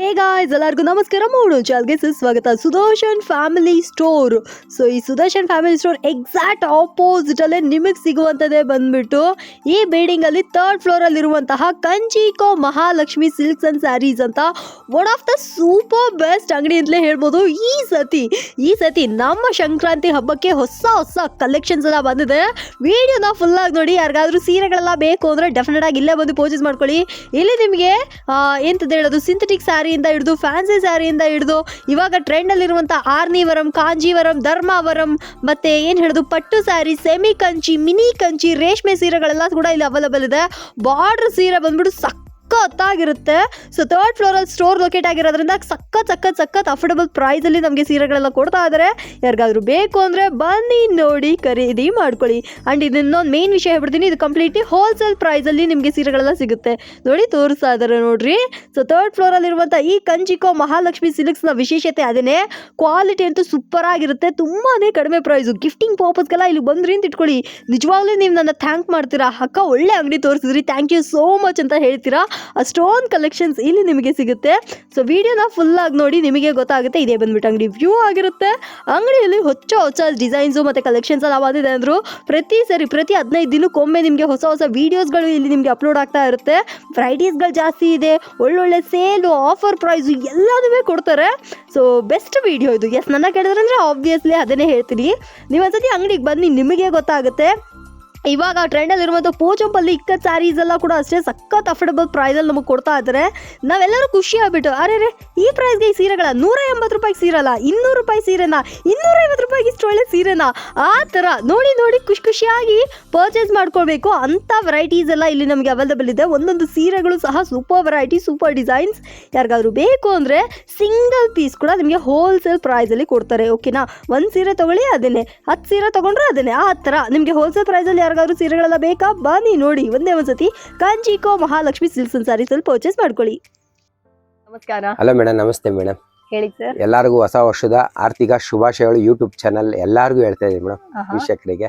Hey guys ಎಲ್ಲರಿಗೂ ನಮಸ್ಕಾರ. ಮೂಡು ಚಾಲ್ಗೆ ಸುಸ್ವಾಗತ ಸುದರ್ಶನ್ ಫ್ಯಾಮಿಲಿ ಸ್ಟೋರ್. ಸೊ ಈ Sudarshan family store exact opposite ಅಲ್ಲೇ ನಿಮಗೆ ಸಿಗುವಂಥದ್ದೇ ಬಂದ್ಬಿಟ್ಟು, ಈ ಬಿಲ್ಡಿಂಗ್ ಅಲ್ಲಿ ಥರ್ಡ್ ಫ್ಲೋರ್ ಅಲ್ಲಿ ಇರುವಂತಹ Kanchiko Mahalakshmi silks and sarees ಅಂತ one of the super best ಅಂಗಡಿ ಅಂತಲೇ ಹೇಳ್ಬೋದು. ಈ ಸತಿ ಈ ಸತಿ ನಮ್ಮ ಸಂಕ್ರಾಂತಿ ಹಬ್ಬಕ್ಕೆ ಹೊಸ ಹೊಸ ಕಲೆಕ್ಷನ್ಸ್ ಎಲ್ಲ ಬಂದಿದೆ. ವಿಡಿಯೋನ ಫುಲ್ ಆಗಿ ನೋಡಿ, ಯಾರಿಗಾದ್ರೂ ಸೀರೆಗಳೆಲ್ಲ ಬೇಕು ಅಂದ್ರೆ ಡೆಫಿನೆಟ್ ಆಗಿ ಇಲ್ಲೇ ಬಂದು ಪರ್ಚೇಸ್ ಮಾಡ್ಕೊಳ್ಳಿ. ಇಲ್ಲಿ ನಿಮಗೆ ಎಂತದ್ದು ಹೇಳೋದು ಸಿಂಥೆಟಿಕ್ ಸ್ಯಾರಿಯಿಂದ ಹಿಡಿದು ಫ್ಯಾನ್ಸಿ ಸ್ಯಾರಿಯಿಂದ ಹಿಡಿದು, ಇವಾಗ ಟ್ರೆಂಡಲ್ಲಿರುವಂಥ ಆರ್ನಿವರಂ, ಕಾಂಜೀವರಂ, ಧರ್ಮಾವರಂ, ಮತ್ತೆ ಏನು ಹೇಳೋದು ಪಟ್ಟು ಸ್ಯಾರಿ, ಸೆಮಿ ಕಂಚಿ, ಮಿನಿ ಕಂಚಿ, ರೇಷ್ಮೆ ಸೀರೆಗಳೆಲ್ಲ ಕೂಡ ಇಲ್ಲಿ ಅವೈಲಬಲ್ ಇದೆ. ಬಾರ್ಡ್ರ್ ಸೀರೆ ಬಂದ್ಬಿಟ್ಟು ಸಖತ್ತಾಗಿರುತ್ತೆ. ಸೊ ಥರ್ಡ್ ಫ್ಲೋರಲ್ಲಿ ಸ್ಟೋರ್ ಲೊಕೇಟ್ ಆಗಿರೋದ್ರಿಂದ ಸಖತ್ ಸಖತ್ ಸಖತ್ ಅಫೋರ್ಡಬಲ್ ಪ್ರೈಸಲ್ಲಿ ನಮಗೆ ಸೀರೆಗಳೆಲ್ಲ ಕೊಡ್ತಾ ಇದ್ದಾರೆ ಯಾರಿಗಾದ್ರೂ ಬೇಕು ಅಂದರೆ ಬನ್ನಿ ನೋಡಿ ಖರೀದಿ ಮಾಡ್ಕೊಳ್ಳಿ. ಆ್ಯಂಡ್ ಇದನ್ನೊಂದು ಮೇನ್ ವಿಷಯ ಹೇಳ್ಬಿಡ್ತೀನಿ, ಇದು ಕಂಪ್ಲೀಟ್ಲಿ ಹೋಲ್ಸೇಲ್ ಪ್ರೈಸಲ್ಲಿ ನಿಮಗೆ ಸೀರೆಗಳೆಲ್ಲ ಸಿಗುತ್ತೆ. ನೋಡಿ, ತೋರಿಸ್ತಾ ಇದ್ದಾರೆ ನೋಡ್ರಿ. ಸೊ ಥರ್ಡ್ ಫ್ಲೋರಲ್ಲಿರುವಂಥ ಈ ಕಂಚಿಕೋ ಮಹಾಲಕ್ಷ್ಮಿ ಸಿಲ್ಕ್ಸ್ನ ವಿಶೇಷತೆ ಅದೇನೆ ಕ್ವಾಲಿಟಿ ಅಂತೂ ಸೂಪರ್ ಆಗಿರುತ್ತೆ. ತುಂಬಾ ಕಡಿಮೆ ಪ್ರೈಸು ಗಿಫ್ಟಿಂಗ್ ಪರ್ಪಸ್ಗೆಲ್ಲ ಇಲ್ಲಿ ಬಂದ್ರಿ ಅಂತ ಇಟ್ಕೊಳ್ಳಿ. ನಿಜವಾಗ್ಲೂ ನೀವು ನನ್ನ ಥ್ಯಾಂಕ್ ಮಾಡ್ತೀರಾ? ಅಕ್ಕ, ಒಳ್ಳೆ ಅಂಗಡಿ ತೋರಿಸಿದ್ರಿ. ಥ್ಯಾಂಕ್ ಯು ಸೋ ಮಚ್ ಅಂತ ಹೇಳ್ತೀರಾ? ಅಷ್ಟೊಂದು ಕಲೆಕ್ಷನ್ಸ್ ಇಲ್ಲಿ ನಿಮಗೆ ಸಿಗುತ್ತೆ. ಸೊ ವಿಡಿಯೋನ ಆಗಿ ನೋಡಿ ನಿಮಗೆ ಗೊತ್ತಾಗುತ್ತೆ. ಇದೇ ಬಂದ್ಬಿಟ್ಟು ಅಂಗಡಿ ವ್ಯೂ ಆಗಿರುತ್ತೆ. ಅಂಗಡಿಯಲ್ಲಿ ಹೊಚ್ಚ ಹೊಸ ಡಿಸೈನ್ಸು ಮತ್ತು ಕಲೆಕ್ಷನ್ಸ್ ಎಲ್ಲ ಬಂದಿದೆ ಅಂದರು. ಪ್ರತಿ ಸರಿ, ಪ್ರತಿ ಹದಿನೈದು ದಿನಕ್ಕೊಮ್ಮೆ ನಿಮಗೆ ಹೊಸ ಹೊಸ ವೀಡಿಯೋಸ್ಗಳು ಇಲ್ಲಿ ನಿಮಗೆ ಅಪ್ಲೋಡ್ ಆಗ್ತಾ ಇರುತ್ತೆ. ವೆರೈಟೀಸ್ಗಳು ಜಾಸ್ತಿ ಇದೆ. ಒಳ್ಳೊಳ್ಳೆ ಸೇಲು ಆಫರ್ ಪ್ರೈಸು ಎಲ್ಲನೂ ಕೊಡ್ತಾರೆ. ಸೊ ಬೆಸ್ಟ್ ವಿಡಿಯೋ ಇದು. ಎಸ್ ನನ್ನ ಕೇಳಿದ್ರೆ ಅಂದರೆ ಆಬ್ವಿಯಸ್ಲಿ ಅದನ್ನೇ ಹೇಳ್ತೀನಿ. ನೀವು ಒಂದ್ಸತಿ ಅಂಗಡಿಗೆ ಬನ್ನಿ, ನಿಮಗೆ ಗೊತ್ತಾಗುತ್ತೆ. ಇವಾಗ ಟ್ರೆಂಡಲ್ಲಿರುವಂಥ ಪೋಚಂಪಲ್ಲಿ ಇಕ್ಕ ಸ್ಯಾರೀಸ್ ಎಲ್ಲ ಕೂಡ ಅಷ್ಟೇ ಸಖತ್ ಅಫೋರ್ಡಬಲ್ ಪ್ರೈಸಲ್ಲಿ ನಮಗೆ ಕೊಡ್ತಾ ಇದ್ದಾರೆ ನಾವೆಲ್ಲರೂ ಖುಷಿ ಆಗ್ಬಿಟ್ಟು, ಅರೆ ರೇ, ಈ ಪ್ರೈಸ್ಗೆ ಈ ಸೀರೆಗಳ ನೂರ ಎಂಬತ್ತು ರೂಪಾಯಿ ಸೀರಲ್ಲ, ಇನ್ನೂರು ರೂಪಾಯಿ ಸೀರೆನಾ, ಇನ್ನೂರೈವತ್ತು ರೂಪಾಯಿಗೆ ಇಷ್ಟು ಒಳ್ಳೆ ಸೀರೆನಾ? ಆ ಥರ ನೋಡಿ ನೋಡಿ ಖುಷಿ ಖುಷಿಯಾಗಿ ಪರ್ಚೇಸ್ ಮಾಡ್ಕೊಳ್ಬೇಕು. ಅಂಥ ವೆರೈಟೀಸ್ ಎಲ್ಲ ಇಲ್ಲಿ ನಮಗೆ ಅವೈಲೇಬಲ್ ಇದೆ. ಒಂದೊಂದು ಸೀರೆಗಳು ಸಹ ಸೂಪರ್ ವೆರೈಟಿ ಸೂಪರ್ ಡಿಸೈನ್ಸ್ ಯಾರಿಗಾದ್ರೂ ಬೇಕು ಅಂದರೆ ಸಿಂಗಲ್ ಪೀಸ್ ಕೂಡ ನಿಮಗೆ ಹೋಲ್ಸೇಲ್ ಪ್ರೈಸಲ್ಲಿ ಕೊಡ್ತಾರೆ. ಓಕೆನಾ ಒಂದು ಸೀರೆ ತೊಗೊಳ್ಳಿ, ಅದನ್ನೇ. ಹತ್ತು ಸೀರೆ ತೊಗೊಂಡ್ರೆ ಅದನ್ನೇ. ಆ ಥರ ನಿಮಗೆ ಹೋಲ್ಸೇಲ್ ಪ್ರೈಸಲ್ಲಿ ಯಾರಿಗಾದ್ರೂ ಸೀರೆಗಳೆಲ್ಲ ಬೇಕಾ? ಬನ್ನಿ ನೋಡಿ. ಒಂದೇ ಒಂದ್ಸತಿ ಕಾಂಜಿಕೋ ಮಹಾಲಕ್ಷ್ಮಿ ಸಿಲ್ಕ್ ಸಾರಿ ಸ್ವಲ್ಪ ಪರ್ಚೇಸ್ ಮಾಡ್ಕೊಳ್ಳಿ. ನಮಸ್ಕಾರ. ಹಲೋ ಮೇಡಮ್ ನಮಸ್ತೆ ಮೇಡಮ್ ಹೇಳಿ ಸರ್ ಎಲ್ಲರಿಗೂ ಹೊಸ ವರ್ಷದ ಆರ್ಥಿಕ ಶುಭಾಶಯಗಳು ಯೂಟ್ಯೂಬ್ ಚಾನಲ್ ಎಲ್ಲರಿಗೂ ಹೇಳ್ತಾ ಇದ್ದೀವಿ ಮೇಡಮ್ ವೀಕ್ಷಕರಿಗೆ.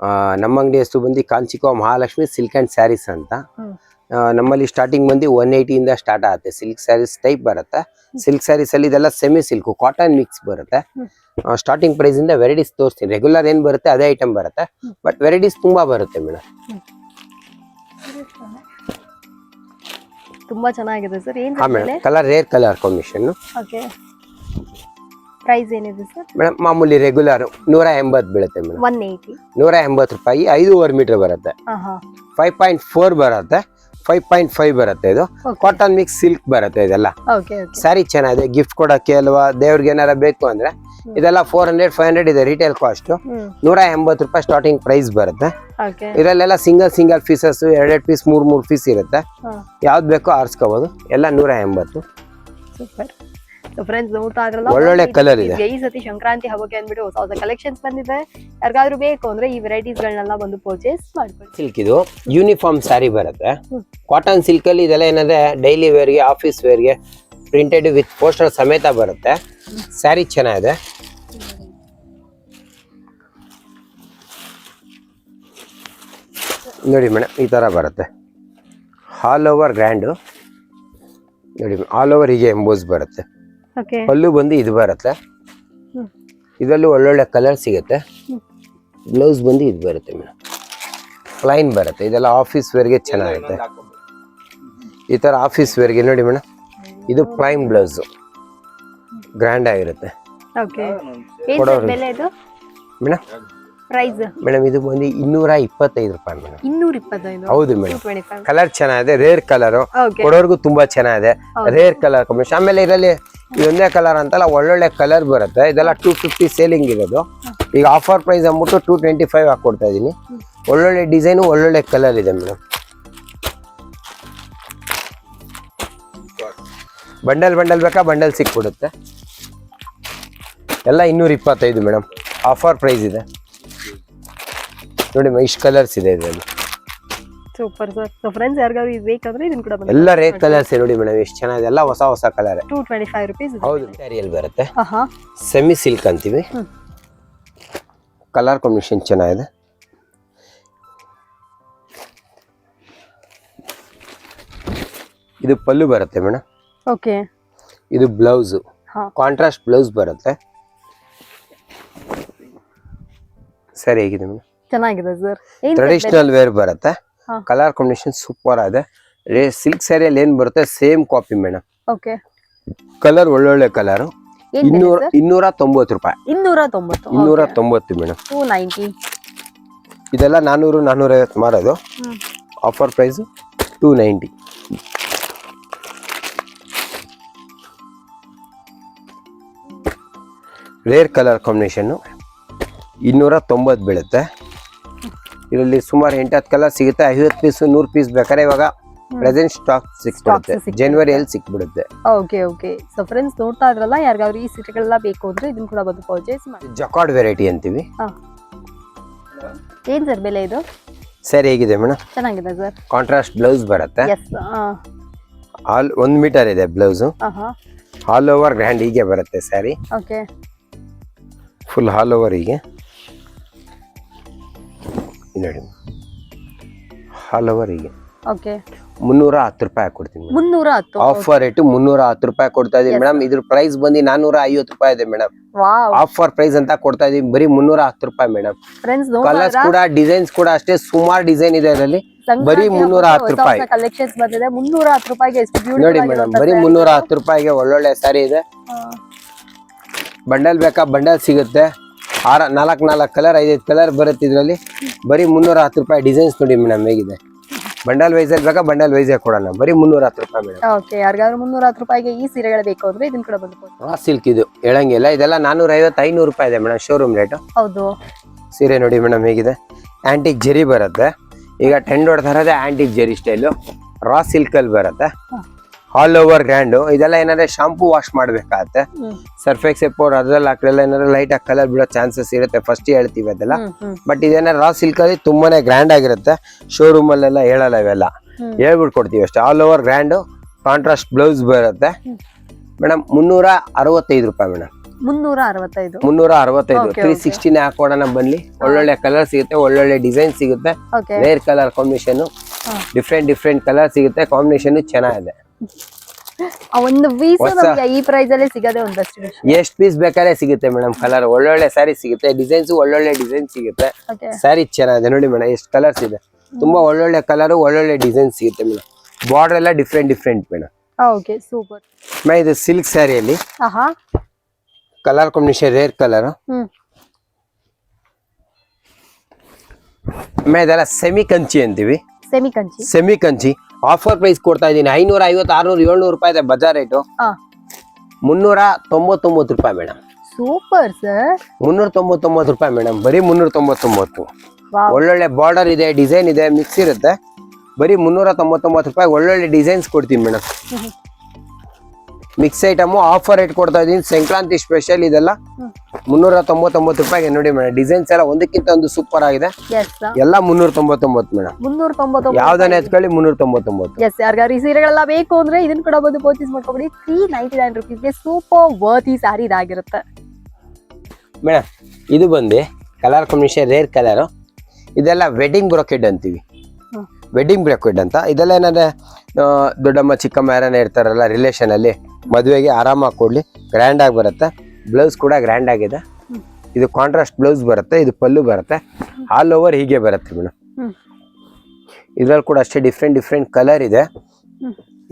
ಆ, ನಮ್ಮ ಅಂಗಡಿ ಹೆಸರು ಬಂದು Kanchiko Mahalakshmi silk and sarees ಅಂತ. ಹ್ಮ್. ಆ, ನಮ್ಮಲ್ಲಿ ಸ್ಟಾರ್ಟಿಂಗ್ ಬಂದು ಒನ್ ಏಯ್ಟಿಯಿಂದ ಸ್ಟಾರ್ಟ್ ಆಗುತ್ತೆ. ಸಿಲ್ಕ್ ಸ್ಯಾರೀಸ್ ಟೈಪ್ ಬರುತ್ತೆ. ಸಿಲ್ಕ್ ಸ್ಯಾರೀಸಲ್ಲಿ ಇದೆಲ್ಲ ಸೆಮಿ ಸಿಲ್ಕ್ ಕಾಟನ್ ಮಿಕ್ಸ್ ಬರುತ್ತೆ. ಹ್ಮ್. ಸ್ಟಾರ್ಟಿಂಗ್ ಪ್ರೈಸ್ ಇಂದ ವೆರೈಟೀಸ್ ತೋರಿಸ್ತೀನಿ. ರೆಗ್ಯುಲರ್ ಏನ್ ಬರುತ್ತೆ ಅದೇ ಐಟಮ್ ಬರುತ್ತೆ. ಬಟ್ ವೆರೈಟೀಸ್ ತುಂಬಾ ಬರುತ್ತೆ ಮೇಡಮ್ ತುಂಬಾ ಚೆನ್ನಾಗಿದೆ ಸರ್. ಏನು ಹಾ madam colour rare colour combination okay. Price ಏನಿದೆ ಸರ್? ಮೇಡಮ್ ಮಾಮೂಲಿ ರೆಗ್ಯುಲರ್ ನೂರ ಎಂಬತ್ತು ಬೀಳುತ್ತೆ ಮೇಡಮ್ ಒನ್ ಏಯ್ಟಿ ನೂರ ಎಂಬತ್ತು ರೂಪಾಯಿ ಐದೂವರೆ ಮೀಟರ್ ಬರುತ್ತೆ. ಫೈವ್ ಪಾಯಿಂಟ್ ಫೋರ್ ಬರುತ್ತೆ. ಫೈವ್ ಪಾಯಿಂಟ್ ಫೈವ್ ಬರುತ್ತೆ ಇದು. ಕಾಟನ್ ಮಿಕ್ಸ್ ಸಿಲ್ಕ್ ಬರುತ್ತೆ ಇದೆಲ್ಲ. ಸ್ಯಾರಿ ಚೆನ್ನಾಗಿದೆ ಗಿಫ್ಟ್ ಕೊಡಕ್ಕೆ ಅಲ್ವಾ ದೇವ್ರಿಗೆ ಏನಾರ ಬೇಕು ಅಂದ್ರೆ ಇದೆಲ್ಲ ಫೋರ್ ಹಂಡ್ರೆಡ್ ಫೈವ್ ಹಂಡ್ರೆಡ್ ಇದೆ ರಿಟೇಲ್ ಕಾಸ್ಟ್ ನೂರ ಎಂಬತ್ತು ರೂಪಾಯಿ ಸ್ಟಾರ್ಟಿಂಗ್ ಪ್ರೈಸ್ ಬರುತ್ತೆ. ಇದರಲ್ಲೆಲ್ಲ ಸಿಂಗಲ್ ಸಿಂಗಲ್ ಪೀಸಸ್ ಎರಡೆರಡು ಪೀಸ್ ಮೂರ್ ಮೂರ್ ಪೀಸ್ ಇರುತ್ತೆ. ಯಾವ್ದು ಬೇಕೋ ಆರಿಸ್ಕೋಬಹುದು ಎಲ್ಲ ನೂರ ಎಂಬತ್ತು. ಸೂಪರ್ ಫ್ರೆಂಡ್ಸ್ ನೋಡ್ತಾ ಇದ್ರಲ್ಲ ಒಳ್ಳೊಳ್ಳೆ ಕಲರ್ ಇದೆ. ಈ ಸತಿ ಸಂಕ್ರಾಂತಿ ಹಬ್ಬಕ್ಕೆ ಅಂದ್ಬಿಟ್ಟು ಹೊಸ ಹೊಸ ಕಲೆಕ್ಷನ್ಸ್ ಬಂದಿದೆ. ಯಾರಿಗಾದ್ರೂ ಬೇಕು ಅಂದ್ರೆ ಈ ವೆರೈಟೀಸ್ ಗಳನ್ನೆಲ್ಲ ಬಂದು ಪರ್ಚೇಸ್ ಮಾಡ್ಕೊಳ್ಳಿ. ಸಿಲ್ಕ್ ಇದು ಯೂನಿಫಾರ್ಮ್ ಸ್ಯಾರಿ ಬರುತ್ತೆ. ಕಾಟನ್ ಸಿಲ್ಕ್ ಅಲ್ಲಿ ಇದೆಲ್ಲ ಏನಂದ್ರೆ ಡೈಲಿ ವೇರ್ಗೆ ಆಫೀಸ್ ವೇರ್ಗೆ ಪ್ರಿಂಟೆಡ್ ವಿತ್ ಪೋಸ್ಟರ್ ಸಮೇತ ಬರುತ್ತೆ. ಸ್ಯಾರಿ ಚೆನ್ನಾಗಿದೆ. ನೋಡಿ ಮೇಡಮ್ ಈ ಥರ ಬರುತ್ತೆ. ಆಲ್ ಓವರ್ ಗ್ರ್ಯಾಂಡು ನೋಡಿ ಆಲ್ ಓವರ್ ಹೀಗೆ ಎಂಬೋಸ್ ಬರುತ್ತೆ. ಪಲ್ಲು ಬಂದು ಇದು ಬರುತ್ತೆ. ಇದರಲ್ಲಿ ಒಳ್ಳೊಳ್ಳೆ ಕಲರ್ ಸಿಗುತ್ತೆ. ಬ್ಲೌಸ್ ಬಂದು ಇದು ಬರುತ್ತೆ ಮೇಡಮ್ ಲೈನ್ ಬರುತ್ತೆ. ಇದೆಲ್ಲ ಆಫೀಸ್ ವೇರ್ಗೆ ಚೆನ್ನಾಗಿರುತ್ತೆ ಈ ಥರ ಆಫೀಸ್ ವೇರ್ಗೆ ನೋಡಿ ಮೇಡಮ್ ಇದು ಪ್ಲೈನ್ ಬ್ಲೌಸು ಗ್ರ್ಯಾಂಡ್ ಆಗಿರುತ್ತೆ. ಓಕೆ ಏನ್ ಕೊಡೋರು. ಬೆಲೆ ಇದು? ಮೇಡಮ್ ಪ್ರೈಸ್ ಮೇಡಮ್ ಇದು ಬಂದು ಇನ್ನೂರ ಇಪ್ಪತ್ತೈದು ರೂಪಾಯಿ ಮೇಡಮ್ ಇನ್ನೂರ ಇಪ್ಪತ್ತೈದು ಹೌದು ಮೇಡಮ್ ಕಲರ್ ಚೆನ್ನಾಗಿದೆ ರೇರ್ ಕಲರ್ ಕೊಡೋರ್ಗು ತುಂಬಾ ಚೆನ್ನಾಗಿದೆ. ರೇರ್ ಕಲರ್ ಕಾಂಬಿನೇಷನ್ ಆಮೇಲೆ ಇದರಲ್ಲಿ ಇದೊಂದೇ ಕಲರ್ ಅಂತಲ್ಲ ಒಳ್ಳೊಳ್ಳೆ ಕಲರ್ ಬರುತ್ತೆ. ಇದೆಲ್ಲ ಟೂ ಫಿಫ್ಟಿ ಸೇಲಿಂಗ್ ಇರೋದು ಈಗ ಆಫರ್ ಪ್ರೈಸ್ ಅಂದ್ಬಿಟ್ಟು ಟೂ ಟ್ವೆಂಟಿ ಫೈವ್ ಹಾಕೊಡ್ತಾ ಇದೀನಿ ಒಳ್ಳೊಳ್ಳೆ ಡಿಸೈನು ಒಳ್ಳೊಳ್ಳೆ ಕಲರ್ ಇದೆ ಮೇಡಮ್ ಬಂಡಲ್ ಬಂಡಲ್ ಬೇಕಾ? ಬಂಡಲ್ ಸಿಕ್ಬಿಡುತ್ತೆ. ಎಲ್ಲ ಇನ್ನೂರ ಇಪ್ಪತ್ತೈದು ಮೇಡಮ್ ಆಫರ್ ಪ್ರೈಸ್ ಇದೆ. ನೋಡಿ ಇಷ್ಟು ಕಲರ್ಸ್ ಇದೆ ಇದರಲ್ಲಿ. ಸೂಪರ್ ಸರ್ ಸೊ ಫ್ರೆಂಡ್ಸ್ ಯಾರಿಗಾದ್ರು ಇದು ಬೇಕಂದ್ರೆ ಇದನ್ನ ಕೂಡ ಎಲ್ಲ ರೇಟ್ ಕಲರ್ಸ್ ನೋಡಿ ಮೇಡಮ್ ಎಷ್ಟು ಚೆನ್ನಾಗಿದೆ. ಎಲ್ಲ ಹೊಸ ಹೊಸ colour two twenty five rupees ಹೌದು ಸ್ಯಾರಿಯಲ್ಲಿ ಬರುತ್ತೆ. ಅಹಾ ಸೆಮಿ ಸಿಲ್ಕ್ ಅಂತೀವಿ. ಕಲರ್ ಕಾಂಬಿನೇಷನ್ ಚೆನ್ನಾಗಿದೆ. ಇದು ಪಲ್ಲು ಬರುತ್ತೆ ಮೇಡಮ್ ಓಕೆ ಇದು ಬ್ಲೌಸ್ ಹಾ. ಕಾಂಟ್ರಾಸ್ಟ್ ಬ್ಲೌಸ್ ಬರುತ್ತೆ. ಸರಿ ಹೇಗಿದೆ ಮೇಡಮ್ ಚೆನ್ನಾಗಿದೆ ಸರ್. ಟ್ರೆಡಿಷನಲ್ ವೇರ್ ಬರುತ್ತೆ. ಕಲರ್ ಕಾಂಬಿನೇಷನ್ ಸೂಪರ್ ಇದೆ ಸಿಲ್ಕ್ ಸ್ಯಾರಿಯಲ್ಲಿ ಏನ್ ಬರುತ್ತೆ? Same copy madam okay colour ಒಳ್ಳೊಳ್ಳೆ ಕಲರ್ ಇನ್ನೂರ ಇನ್ನೂರ ತೊಂಬತ್ತು ರೂಪಾಯಿ. ಇನ್ನೂರ ತೊಂಬತ್ತು ಇನ್ನೂರ ತೊಂಬತ್ತು ಮೇಡಮ್ ಟೂ ನೈಂಟಿ ಇದೆಲ್ಲ ನಾನೂರು ನಾನೂರೈವತ್ತು ಮಾರೋದು. Offer price two ninety rare colour combination ಇನ್ನೂರ ತೊಂಬತ್ತು ಬೀಳುತ್ತೆ. ಇದರಲ್ಲಿ ಸುಮಾರು ಎಂಟತ್ತು ಕಲರ್ ಸಿಗುತ್ತೆ. ಐವತ್ತು ಪೀಸ್ ನೂರು ಪೀಸ್ ಬೇಕಾದ್ರೆ ಇವಾಗ ಪ್ರೆಸೆಂಟ್ ಸ್ಟಾಕ್ ಸಿಕ್ಬಿಡುತ್ತೆ. ಜನವರಿಯಲ್ಲಿ ಸಿಕ್ಬಿಡುತ್ತೆ. ಓಕೆ ಓಕೆ ಸೊ ಫ್ರೆಂಡ್ಸ್ ನೋಡ್ತಾ ಇದ್ರಲ್ಲ ಯಾರಿಗಾದ್ರು ಈ ಸಿಟಿಗಳೆಲ್ಲ ಬೇಕು ಅಂದ್ರೆ ಇದನ್ನ ಕೂಡ ಬಂದು ಪರ್ಚೇಸ್ ಮಾಡಿ. ಜಕಾರ್ಡ್ ವೆರೈಟಿ ಅಂತೀವಿ. ಹಾ. ಏನ್ ಸರ್ ಬೆಲೆ ಇದು? ಸರಿ ಹೇಗಿದೆ ಮೇಡಮ್ ಚೆನ್ನಾಗಿದೆ ಸರ್. ಕಾಂಟ್ರಾಸ್ಟ್ ಬ್ಲೌಸ್ ಬರುತ್ತೆ. ಆಲ್ ಒಂದು ಮೀಟರ್ ಇದೆ ಬ್ಲೌಸ್ ಆಲ್ ಓವರ್ ಗ್ರ್ಯಾಂಡ್ ಹೀಗೆ ಬರುತ್ತೆ saree okay full all over ಹೀಗೆ. ನೋಡಿ. ಆಲ್ ಓವರ್ ಹೀಗೆ ಓಕೆ ಮುನ್ನೂರ ಹತ್ತು ರೂಪಾಯಿ ಕೊಡ್ತೀನಿ ಮುನ್ನೂರ ಹತ್ತು ಆಫರ್ ರೇಟು ಮುನ್ನೂರ ಹತ್ತು ರೂಪಾಯಿ ಕೊಡ್ತಾ ಇದೀನಿ ಮೇಡಮ್. ಇದ್ರ ಪ್ರೈಸ್ ಬಂದು ನಾನೂರ ಐವತ್ತು ರೂಪಾಯಿ ಇದೆ ಮೇಡಮ್. ಆಫರ್ ಪ್ರೈಸ್ ಅಂತ ಕೊಡ್ತಾ ಇದೀನಿ. ಬರೀ ಮುನ್ನೂರ ಹತ್ತು ರೂಪಾಯಿ ಮೇಡಮ್. ಕಲರ್ಸ್ ಕೂಡ ಡಿಸೈನ್ಸ್ ಕೂಡ ಅಷ್ಟೇ ಸುಮಾರು ಡಿಸೈನ್ ಇದೆ ಅದರಲ್ಲಿ. ಬರೀ ಮುನ್ನೂರ ಹತ್ತು ರೂಪಾಯಿ. ಕಲೆಕ್ಷನ್ಸ್ ಬಂದಿದೆ. ಮುನ್ನೂರ ಹತ್ತು ರೂಪಾಯಿಗೆ ನೋಡಿ ಮೇಡಮ್ ಬರೀ ಮುನ್ನೂರ ಹತ್ತು ರೂಪಾಯಿಗೆ ಒಳ್ಳೊಳ್ಳೆ ಸ್ಯಾರಿ ಇದೆ. ಬಂಡಲ್ ಬೇಕಾ? ಬಂಡಲ್ ಸಿಗುತ್ತೆ. ಆರ ನಾಲ್ಕು ನಾಲ್ಕು ಕಲರ್ ಐದೈದು ಕಲರ್ ಬರುತ್ತೆ ಇದರಲ್ಲಿ. ಬರೀ ಮುನ್ನೂರ ಹತ್ತು ರೂಪಾಯಿ ಡಿಸೈನ್ಸ್ ನೋಡಿ ಮೇಡಮ್ ಹೇಗಿದೆ. ಬಂಡಲ್ ವೈಸಲ್ಲಿ ಬೇಕಾ? ಬಂಡಲ್ ವೈಸೇ ಕೊಡೋಣ. ಬರೀ ಮುನ್ನೂರ ಹತ್ತು ರೂಪಾಯಿ ಮೇಡಮ್ ಓಕೆ ಯಾರಿಗಾದ್ರೂ ಮುನ್ನೂರ ಹತ್ತು ರೂಪಾಯಿಗೆ ಈ ಸೀರೆಗಳು ಬೇಕು ಅಂದ್ರೆ ಇದನ್ನ ಕೂಡ ಬಂದು ಕೊಡಿ. ಸಿಲ್ಕ್ ಇದು. ಹೇಳಂಗಿಲ್ಲ ಇದೆಲ್ಲ ನಾನೂರ ಐವತ್ತು ಐನೂರು ರೂಪಾಯಿ ಇದೆ ಮೇಡಮ್ ಶೋರೂಮ್ ರೇಟು ಹೌದು. ಸೀರೆ ನೋಡಿ ಮೇಡಮ್ ಹೇಗಿದೆ. ಆಂಟಿಕ್ ಜರಿ ಬರುತ್ತೆ. ಈಗ ಟೆಂಡ್ ಇರೋದೇ ಆಂಟಿಕ್ ಜರಿ ಸ್ಟೈಲು ರಾ ಸಿಲ್ಕಲ್ಲಿ ಬರುತ್ತೆ. ಆಲ್ ಓವರ್ ಗ್ರ್ಯಾಂಡು ಇದೆಲ್ಲ ಏನಾದ್ರೆ ಶಾಂಪೂ ವಾಶ್ ಮಾಡ್ಬೇಕಾಗತ್ತೆ. ಸರ್ಫೆಕ್ ಸರ್ಫೆಕ್ಸ್ ಎಪ್ಪೋರ್ ಅದ್ರಲ್ಲಿ ಹಾಕ್ಲೆಲ್ಲ ಏನಾದ್ರೆ ಲೈಟ್ ಆಗಿ ಕಲರ್ ಬಿಡೋ ಚಾನ್ಸಸ್ ಇರುತ್ತೆ. ಫಸ್ಟ್ ಹೇಳ್ತೀವಿ ಅದೆಲ್ಲ. ಬಟ್ ಇದೇನ ರಾ ಸಿಲ್ಕ್ ಅಲ್ಲಿ ತುಂಬಾನೇ ಗ್ರ್ಯಾಂಡ್ ಆಗಿರುತ್ತೆ. ಶೋರೂಮ್ ಅಲ್ಲೆಲ್ಲ ಹೇಳಲ್ಲ ಇವೆಲ್ಲ. ಹೇಳ್ಬಿಟ್ಟು ಕೊಡ್ತೀವಿ ಅಷ್ಟೇ. All over grand contrast blouse ಬರುತ್ತೆ. ಮೇಡಮ್ ಮುನ್ನೂರ ಅರವತ್ತೈದು ರೂಪಾಯಿ ಮೇಡಮ್ ಮುನ್ನೂರ ಅರವತ್ತೈದು. ಮುನ್ನೂರ ಅರವತ್ತೈದು. ತ್ರೀ. ಸಿಕ್ಸ್ಟಿನೇ ಹಾಕೋಣ ಬನ್ನಿ. ಒಳ್ಳೊಳ್ಳೆ ಕಲರ್ ಸಿಗುತ್ತೆ ಒಳ್ಳೊಳ್ಳೆ ಡಿಸೈನ್ ಸಿಗುತ್ತೆ. Rare colour combination. Different different colour ಸಿಗುತ್ತೆ. ಕಾಂಬಿನೇಷನ್ ಚೆನ್ನಾಗಿದೆ. ಒಂದು ಪೀಸ್ ನಮಗೆ ಈ ಪ್ರೈಸ್ ಅಲ್ಲಿ ಸಿಗದೆ ಒಂದಷ್ಟು ವಿಷಯ ಎಷ್ಟ್ ಪೀಸ್ ಬೇಕಾದ್ರೆ ಸಿಗುತ್ತೆ ಮೇಡಮ್ ಕಲರ್ ಒಳ್ಳೊಳ್ಳೆ ಸ್ಯಾರಿ ಸಿಗುತ್ತೆ ಡಿಸೈನ್ಸ್ ಒಳ್ಳೊಳ್ಳೆ ಡಿಸೈನ್ ಸಿಗುತ್ತೆ. ಸ್ಯಾರಿ ಚೆನ್ನಾಗಿದೆ ನೋಡಿ ಮೇಡಮ್ ಎಷ್ಟು ಕಲರ್ಸ್ ಇದೆ. ತುಂಬಾ ಒಳ್ಳೊಳ್ಳೆ ಕಲರ್ ಒಳ್ಳೊಳ್ಳೆ ಡಿಸೈನ್ ಸಿಗುತ್ತೆ ಮೇಡಮ್ ಬಾರ್ಡರ್ ಎಲ್ಲ different different madam okay super ಇದು ಸಿಲ್ಕ್ ಸ್ಯಾರಿಯಲ್ಲಿ colour combination rare colour hmm. ಮೇ ಇದೆಲ್ಲ ಸೆಮಿ ಕಂಚಿ ಅಂತೀವಿ. Semi Kanchi semi Kanchi offer price ಕೊಡ್ತಾ ಇದ್ದೀನಿ. ಐನೂರ ಐವತ್ತು ಆರ್ನೂರು ಏಳ್ನೂರು ರೂಪಾಯಿ ಇದೆ ಬಜಾರ್ ರೇಟು ಮುನ್ನೂರ ತೊಂಬತ್ತೊಂಬತ್ತು ರೂಪಾಯಿ ಮೇಡಮ್ ಸೂಪರ್ ಸರ್ ಮುನ್ನೂರ ತೊಂಬತ್ತೊಂಬತ್ತು ರೂಪಾಯಿ ಮೇಡಮ್ ಬರೀ ಮುನ್ನೂರ ತೊಂಬತ್ತೊಂಬತ್ತು ಒಳ್ಳೊಳ್ಳೆ ಬಾರ್ಡರ್ ಇದೆ ಡಿಸೈನ್ ಇದೆ ಮಿಕ್ಸ್ ಇರುತ್ತೆ. ಬರೀ ಮುನ್ನೂರ ತೊಂಬತ್ತೊಂಬತ್ತು ರೂಪಾಯಿ ಒಳ್ಳೊಳ್ಳೆ ಡಿಸೈನ್ಸ್ ಕೊಡ್ತೀನಿ madam mix item offer rate ಕೊಡ್ತಾ ಇದೀನಿ ಸಂಕ್ರಾಂತಿ ಸ್ಪೆಷಲ್ ಇದೆಲ್ಲ. ಮುನ್ನೂರ ತೊಂಬತ್ತೊಂಬತ್ತು ರೂಪಾಯಿಗೆ ನೋಡಿ ಮೇಡಮ್. ಡಿಸೈನ್ಸ್ ಎಲ್ಲ ಒಂದಕ್ಕಿಂತ ಒಂದು ಸೂಪರ್ ಆಗಿದೆ. ಎಲ್ಲ ಮುನ್ನೂರ ತೊಂಬತ್ತೊಂಬತ್ತು ಮೇಡಮ್. ಮುನ್ನೂರ ತೊಂಬತ್ತೊಂಬತ್ತು ಯಾವ್ದಾನೆ ಎತ್ಕೊಳ್ಳಿ ಮುನ್ನೂರ ತೊಂಬತ್ತೊಂಬತ್ತು ಎಸ್ ಯಾರಿಗಾರು ಈ ಸೀರೆಗಳೆಲ್ಲ ಬೇಕು ಅಂದ್ರೆ ಇದನ್ನ ಕೂಡ ಬಂದು ಪರ್ಚೇಸ್ ಮಾಡ್ಕೊಬಿಡಿ. ತ್ರೀ ನೈಂಟಿ ನೈನ್ ರುಪೀಸ್ಗೆ ಸೂಪರ್ ವರ್ತಿ ಸ್ಯಾರಿ ಇದಾಗಿರುತ್ತೆ ಮೇಡಮ್ ಇದು ಬಂದು ಕಲರ್ ಕಾಂಬಿನೇಷನ್ ರೇರ್ ಕಲರು ಇದೆಲ್ಲ ವೆಡ್ಡಿಂಗ್ ಬ್ರೊಕೆಡ್ ಅಂತೀವಿ. ವೆಡ್ಡಿಂಗ್ ಬ್ರೊಕೆಡ್ ಅಂತ. ಇದೆಲ್ಲ ಏನಂದ್ರೆ ದೊಡ್ಡಮ್ಮ ಚಿಕ್ಕಮ್ಮ ಯಾರನ್ನ ಇರ್ತಾರಲ್ಲ ರಿಲೇಷನ್ ಅಲ್ಲಿ. ಮದುವೆಗೆ ಆರಾಮಾಗಿ ಕೊಡ್ಲಿ. ಗ್ರ್ಯಾಂಡ್ ಆಗಿ ಬರುತ್ತೆ. ಬ್ಲೌಸ್ ಕೂಡ ಗ್ರ್ಯಾಂಡ್ ಆಗಿದೆ. ಇದು ಕಾಂಟ್ರಾಸ್ಟ್ ಬ್ಲೌಸ್ ಬರುತ್ತೆ ಇದು ಪಲ್ಲು ಬರುತ್ತೆ. ಆಲ್ ಓವರ್ ಹೀಗೆ ಬರುತ್ತೆ ಮೇಡಮ್. ಇದ್ರಲ್ಲಿ ಕೂಡ ಅಷ್ಟೇ ಡಿಫ್ರೆಂಟ್ ಡಿಫ್ರೆಂಟ್ ಕಲರ್ ಇದೆ.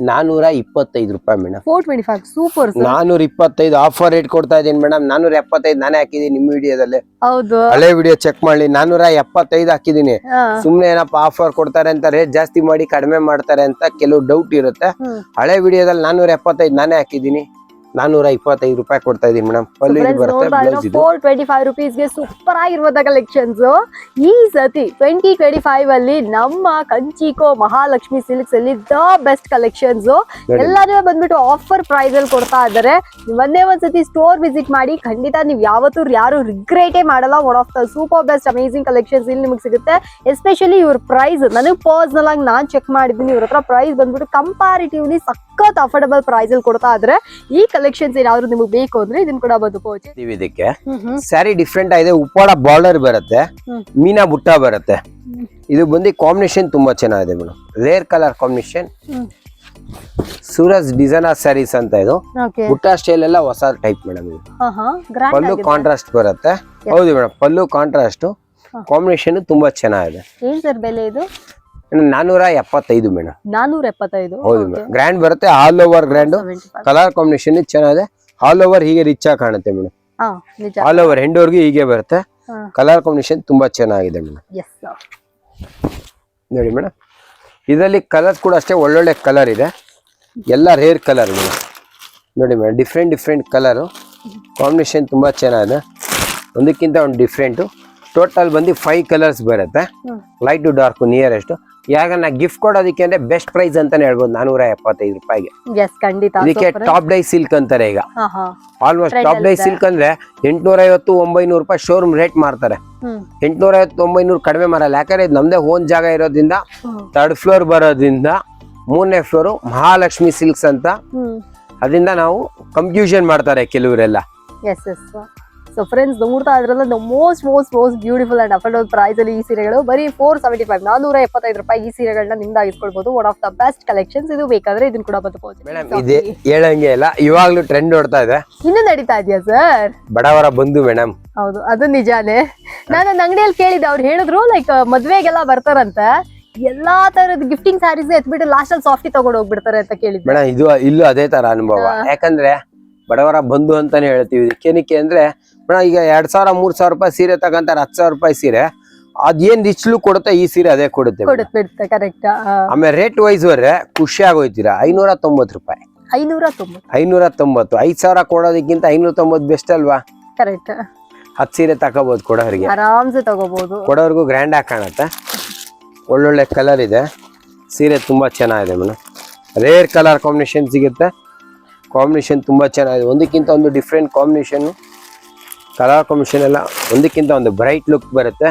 ನಾನೂರ ಇಪ್ಪತ್ತೈದು ರೂಪಾಯಿ madam. Four twenty five super ನಾನೂರ ಇಪ್ಪತ್ತೈದು ಆಫರ್ ರೇಟ್ ಕೊಡ್ತಾ ಇದ್ದೀನಿ ಮೇಡಮ್. ನಾನೂರ ಎಪ್ಪತ್ತೈದು ನಾನೇ ಹಾಕಿದೀನಿ ನಿಮ್ಮ ವಿಡಿಯೋದಲ್ಲಿ. ಹೌದು. ಹಳೆ ವಿಡಿಯೋ ಚೆಕ್ ಮಾಡಿ ನಾನೂರ ಎಪ್ಪತ್ತೈದು ಹಾಕಿದೀನಿ. ಸುಮ್ನೆ ಏನಪ್ಪ ಆಫರ್ ಕೊಡ್ತಾರೆ ಅಂತ ರೇಟ್ ಜಾಸ್ತಿ ಮಾಡಿ ಕಡಿಮೆ ಮಾಡ್ತಾರೆ ಅಂತ ಕೆಲವು ಡೌಟ್ ಇರುತ್ತೆ. ಹಳೆ ವಿಡಿಯೋದಲ್ಲಿ ನಾನೂರ ಎಪ್ಪತ್ತೈದು ನಾನೇ ಹಾಕಿದ್ದೀನಿ. ನಾನೂರ ಇಪ್ಪತ್ತೈದು ರೂಪಾಯಿ ಕೊಡ್ತಾ ಇದೀನಿ ಮೇಡಮ್ ಪಲ್ಲು ಬರುತ್ತೆ ಫೋರ್ ಟ್ವೆಂಟಿ ಫೈವ್ ರುಪೀಸ್ಗೆ ಸೂಪರ್ ಆಗಿರುವಂತ ಕಲೆಕ್ಷನ್ಸ್ ಈ ಸತಿ ಟ್ವೆಂಟಿ ಟ್ವೆಂಟಿ ಫೈವ್ ಅಲ್ಲಿ ನಮ್ಮ ಕಂಚಿಕೋ ಮಹಾಲಕ್ಷ್ಮಿ ಸಿಲ್ಕ್ಸ್ ಅಲ್ಲಿ ದ ಬೆಸ್ಟ್ ಕಲೆಕ್ಷನ್ಸ್ ಎಲ್ಲಾನು ಬಂದ್ಬಿಟ್ಟು ಆಫರ್ ಪ್ರೈಸ್ ಅಲ್ಲಿ ಕೊಡ್ತಾ ಇದ್ದಾರೆ. ಒಂದೇ ಒಂದ್ಸತಿ ಸ್ಟೋರ್ ವಿಸಿಟ್ ಮಾಡಿ ಖಂಡಿತ ನೀವು ಯಾವತ್ತೂ ಯಾರು ರಿಗ್ರೇಟೇ ಮಾಡಲ್ಲ. One of the super best amazing collections ಇಲ್ಲಿ ನಿಮಗೆ ಸಿಗುತ್ತೆ. ಎಸ್ಪೆಷಲಿ ಇವ್ರ ಪ್ರೈಸ್ ನನಗೆ ಪರ್ಸನಲ್ ಆಗಿ ನಾನ್ ಚೆಕ್ ಮಾಡಿದ್ದೀನಿ. ಇವ್ರ ಹತ್ರ ಪ್ರೈಸ್ ಬಂದ್ಬಿಟ್ಟು ಕಂಪಾರಿಟಿವ್ಲಿ ಸಖತ್ ಅಫೋರ್ಡಬಲ್ ಪ್ರೈಸ್ ಅಲ್ಲಿ ಕೊಡ್ತಾ ಇದ್ರೆ ಈ ಕಲೆಕ್ಷನ್ಸ್ ಏನಾದ್ರು ನಿಮಗೆ ಬೇಕು ಅಂದ್ರೆ ಇದನ್ನ ಕೂಡ ಬಂದು ಪರ್ಚೇಸ್ ಇದಕ್ಕೆ. ಸ್ಯಾರಿ ಡಿಫ್ರೆಂಟ್ ಆಗಿದೆ. ಉಪ್ಪಾಡ ಬಾರ್ಡರ್ ಬರುತ್ತೆ. ಮೀನಾ ಬುಟ್ಟ ಬರುತ್ತೆ. ಇದು ಬಂದು ಕಾಂಬಿನೇಷನ್ ತುಂಬಾ ಚೆನ್ನಾಗಿದೆ madam rare colour combination Suraj design designer sarees ಅಂತ ಇದು. ಬುಟ್ಟ ಸ್ಟೈಲ್ ಎಲ್ಲ ಹೊಸ ಟೈಪ್ ಮೇಡಮ್ ಇದು. ಪಲ್ಲು ಕಾಂಟ್ರಾಸ್ಟ್ ಬರುತ್ತೆ. ಹೌದು ಮೇಡಮ್ ಪಲ್ಲು ಕಾಂಟ್ರಾಸ್ಟ್ ಕಾಂಬಿನೇಷನ್ ತುಂಬಾ ಚೆನ್ನಾಗಿದೆ. ಏನ್ ಸರ್ ಬೆಲೆ ಇದು? ನಾನೂರ ಎಪ್ಪತ್ತೈದು ಮೇಡಮ್. ನಾನೂರ ಎಪ್ಪತ್ತೈದು? ಹೌದು ಮೇಡಮ್. ಗ್ರ್ಯಾಂಡ್ ಬರುತ್ತೆ all over grand colour combination ಚೆನ್ನಾಗಿದೆ. ಆಲ್ ಓವರ್ ಹೀಗೆ ರಿಚ್ ಆಗಿ ಕಾಣುತ್ತೆ ಮೇಡಮ್. ಆಲ್ ಓವರ್ ಹೆಂಡೋರ್ಗೆ ಹೀಗೆ ಬರುತ್ತೆ. ಕಲರ್ ಕಾಂಬಿನೇಷನ್ ತುಂಬಾ ಚೆನ್ನಾಗಿದೆ ಮೇಡಮ್. ನೋಡಿ ಮೇಡಮ್. ಇದರಲ್ಲಿ ಕಲರ್ ಕೂಡ ಅಷ್ಟೇ ಒಳ್ಳೊಳ್ಳೆ ಕಲರ್ ಇದೆ. ಎಲ್ಲ ರೇರ್ ಕಲರ್ ಮೇಡಮ್. ನೋಡಿ madam different different colour combination ತುಂಬ ಚೆನ್ನಾಗಿದೆ. ಒಂದಕ್ಕಿಂತ ಒಂದು ಡಿಫ್ರೆಂಟು ಟೋಟಲ್ ಬಂದು ಫೈವ್ ಕಲರ್ಸ್ ಬರುತ್ತೆ. ಲೈಟ್ ಟು ಡಾರ್ಕ್ ನಿಯರೆಸ್ಟ್ ಯಾಗ ನಾ ಗಿಫ್ಟ್ ಕೊಡೋದಕ್ಕೆ ಅಂದ್ರೆ ಬೆಸ್ಟ್ ಪ್ರೈಸ್ ಅಂತ ಹೇಳ್ಬೋದು ನಾನೂರ ಎಪ್ಪತ್ತೈದು ರೂಪಾಯಿಗೆ. ಎಸ್ ಖಂಡಿತ. ಇದಕ್ಕೆ ಟಾಪ್ ಡೈ ಸಿಲ್ಕ್ ಅಂತಾರೆ ಈಗ. Almost top dye. ಸಿಲ್ಕ್ ಅಂದ್ರೆ ಎಂಟ್ನೂರ ಐವತ್ತು ಒಂಬೈನೂರು ರೂಪಾಯಿ ಶೋರೂಮ್ ರೇಟ್ ಮಾಡ್ತಾರೆ ಹ್ಮ್. ಎಂಟ್ನೂರ ಐವತ್ತು ಒಂಬೈನೂರು ಕಡಿಮೆ ಮಾರಲ್ಲ ಯಾಕಂದ್ರೆ ಇದು ನಮ್ದೇ ಓನ್ ಜಾಗ ಇರೋದ್ರಿಂದ ಥರ್ಡ್ ಫ್ಲೋರ್ ಬರೋದ್ರಿಂದ ಮೂರನೇ ಫ್ಲೋರು ಮಹಾಲಕ್ಷ್ಮಿ ಸಿಲ್ಕ್ಸ್ ಅಂತ. ಅದರಿಂದ ನಾವು ಕನ್ಫ್ಯೂಷನ್ ಮಾಡ್ತಾರೆ ಕೆಲವರೆಲ್ಲ. ಸೊ ಫ್ರೆಂಡ್ಸ್ ನೋಡ್ತಾ ಇದ್ರಲ್ಲ the most most most beautiful and affordable price ಅಲ್ಲಿ ಈ ಸೀರೆಗಳು ಬರೀ ಫೋರ್ ಸೆವೆಂಟಿ ಫೈವ್ ನಾನೂರ ಎಪ್ಪತ್ತೈದು ರೂಪಾಯಿ ಈ ಸೀರೆಗಳನ್ನ ನಿಮ್ದಾಗಿಸ್ಕೊಳ್ಬಹುದು one of the best collections ಇದು ಬೇಕಾದ್ರೆ ಇದನ್ನ ಕೂಡ ಬಂದು ಇದೆ ಹೇಳಂಗೆ ಇಲ್ಲ. ಇವಾಗ್ಲೂ ಟ್ರೆಂಡ್ ನೋಡ್ತಾ ಇದೆ. ಇನ್ನೂ ನಡೀತಾ ಇದೆಯಾ ಸರ್ ಬಡವರ ಬಂದು ಮೇಡಮ್ ಹೌದು ಅದು ನಿಜಾನೇ. ನಾನು ಅಂಗಡಿಯಲ್ಲಿ ಕೇಳಿದ್ದೆ ಅವ್ರು ಹೇಳಿದ್ರು ಲೈಕ್ ಮದ್ವೆಗೆಲ್ಲ ಬರ್ತಾರಂತ. ಎಲ್ಲಾ ತರದ ಗಿಫ್ಟಿಂಗ್ ಸ್ಯಾರೀಸ್ ಎತ್ಬಿಟ್ಟು ಲಾಸ್ಟ್ ಅಲ್ಲಿ ಸಾಫ್ಟಿ ತಗೊಂಡು ಹೋಗ್ಬಿಡ್ತಾರೆ ಅಂತ ಕೇಳಿದ್ವಿ ಮೇಡಮ್ ಇದು ಇಲ್ಲೂ ಅದೇ ತರ ಅನುಭವ. ಯಾಕಂದ್ರೆ ಬಡವರ ಬಂಧು ಅಂತಾನೆ ಹೇಳ್ತೀವಿ. ಏನಕ್ಕೆ ಅಂದ್ರೆ ಮೇಡಮ್ ಈಗ ಎರಡ್ ಸಾವಿರ ಮೂರ್ ಸಾವಿರ ರೂಪಾಯಿ ಸೀರೆ ತಗೊಂತಾರೆ ಹತ್ತು ಸಾವಿರ ರೂಪಾಯಿ ಸೀರೆ. ಅದೇನ್ ರಿಚ್ ಲುಕ್ ಕೊಡುತ್ತೆ ಈ ಸೀರೆ ಅದೇ ಕೊಡುತ್ತೆ ಕೊಡುತ್ತೆ ಬಿಡುತ್ತೆ ಕರೆಕ್ಟ್ ಆಮೇಲೆ ರೇಟ್ ವೈಸ್ ಬರ್ರೆ ಖುಷಿ ಆಗೋಯ್ತೀರಾ? ಐನೂರ ತೊಂಬತ್ತು ರೂಪಾಯಿ. ಐನೂರ ತೊಂಬತ್ತು ಐನೂರ ತೊಂಬತ್ತು ಐದ್ ಸಾವಿರ ಕೊಡೋದಕ್ಕಿಂತ ಐನೂರ ತೊಂಬತ್ತು ಬೆಸ್ಟ್ ಅಲ್ವಾ? ಕರೆಕ್ಟ್ ಹತ್ತು ಸೀರೆ ತಗೋಬಹುದು ಕೊಡೋರಿಗೆ. ಆರಾಮ್ಸೆ ತಗೋಬಹುದು ಕೊಡೋರ್ಗು ಗ್ರ್ಯಾಂಡ್ ಆಗಿ ಕಾಣುತ್ತೆ. ಒಳ್ಳೊಳ್ಳೆ ಕಲರ್ ಇದೆ. ಸೀರೆ ತುಂಬಾ ಚೆನ್ನಾಗಿದೆ ಮೇಡಮ್ ರೇರ್ ಕಲರ್ ಕಾಂಬಿನೇಷನ್ ಸಿಗುತ್ತೆ. ಕಾಂಬಿನೇಷನ್ ತುಂಬಾ ಚೆನ್ನಾಗಿದೆ. ಒಂದಕ್ಕಿಂತ ಒಂದು ಡಿಫ್ರೆಂಟ್ ಕಾಂಬಿನೇಷನ್ ಕಲರ್ ಕಾಂಬಿನೇಷನ್ ಎಲ್ಲ ಒಂದಕ್ಕಿಂತ ಒಂದು ಬ್ರೈಟ್ ಲುಕ್ ಬರುತ್ತೆ.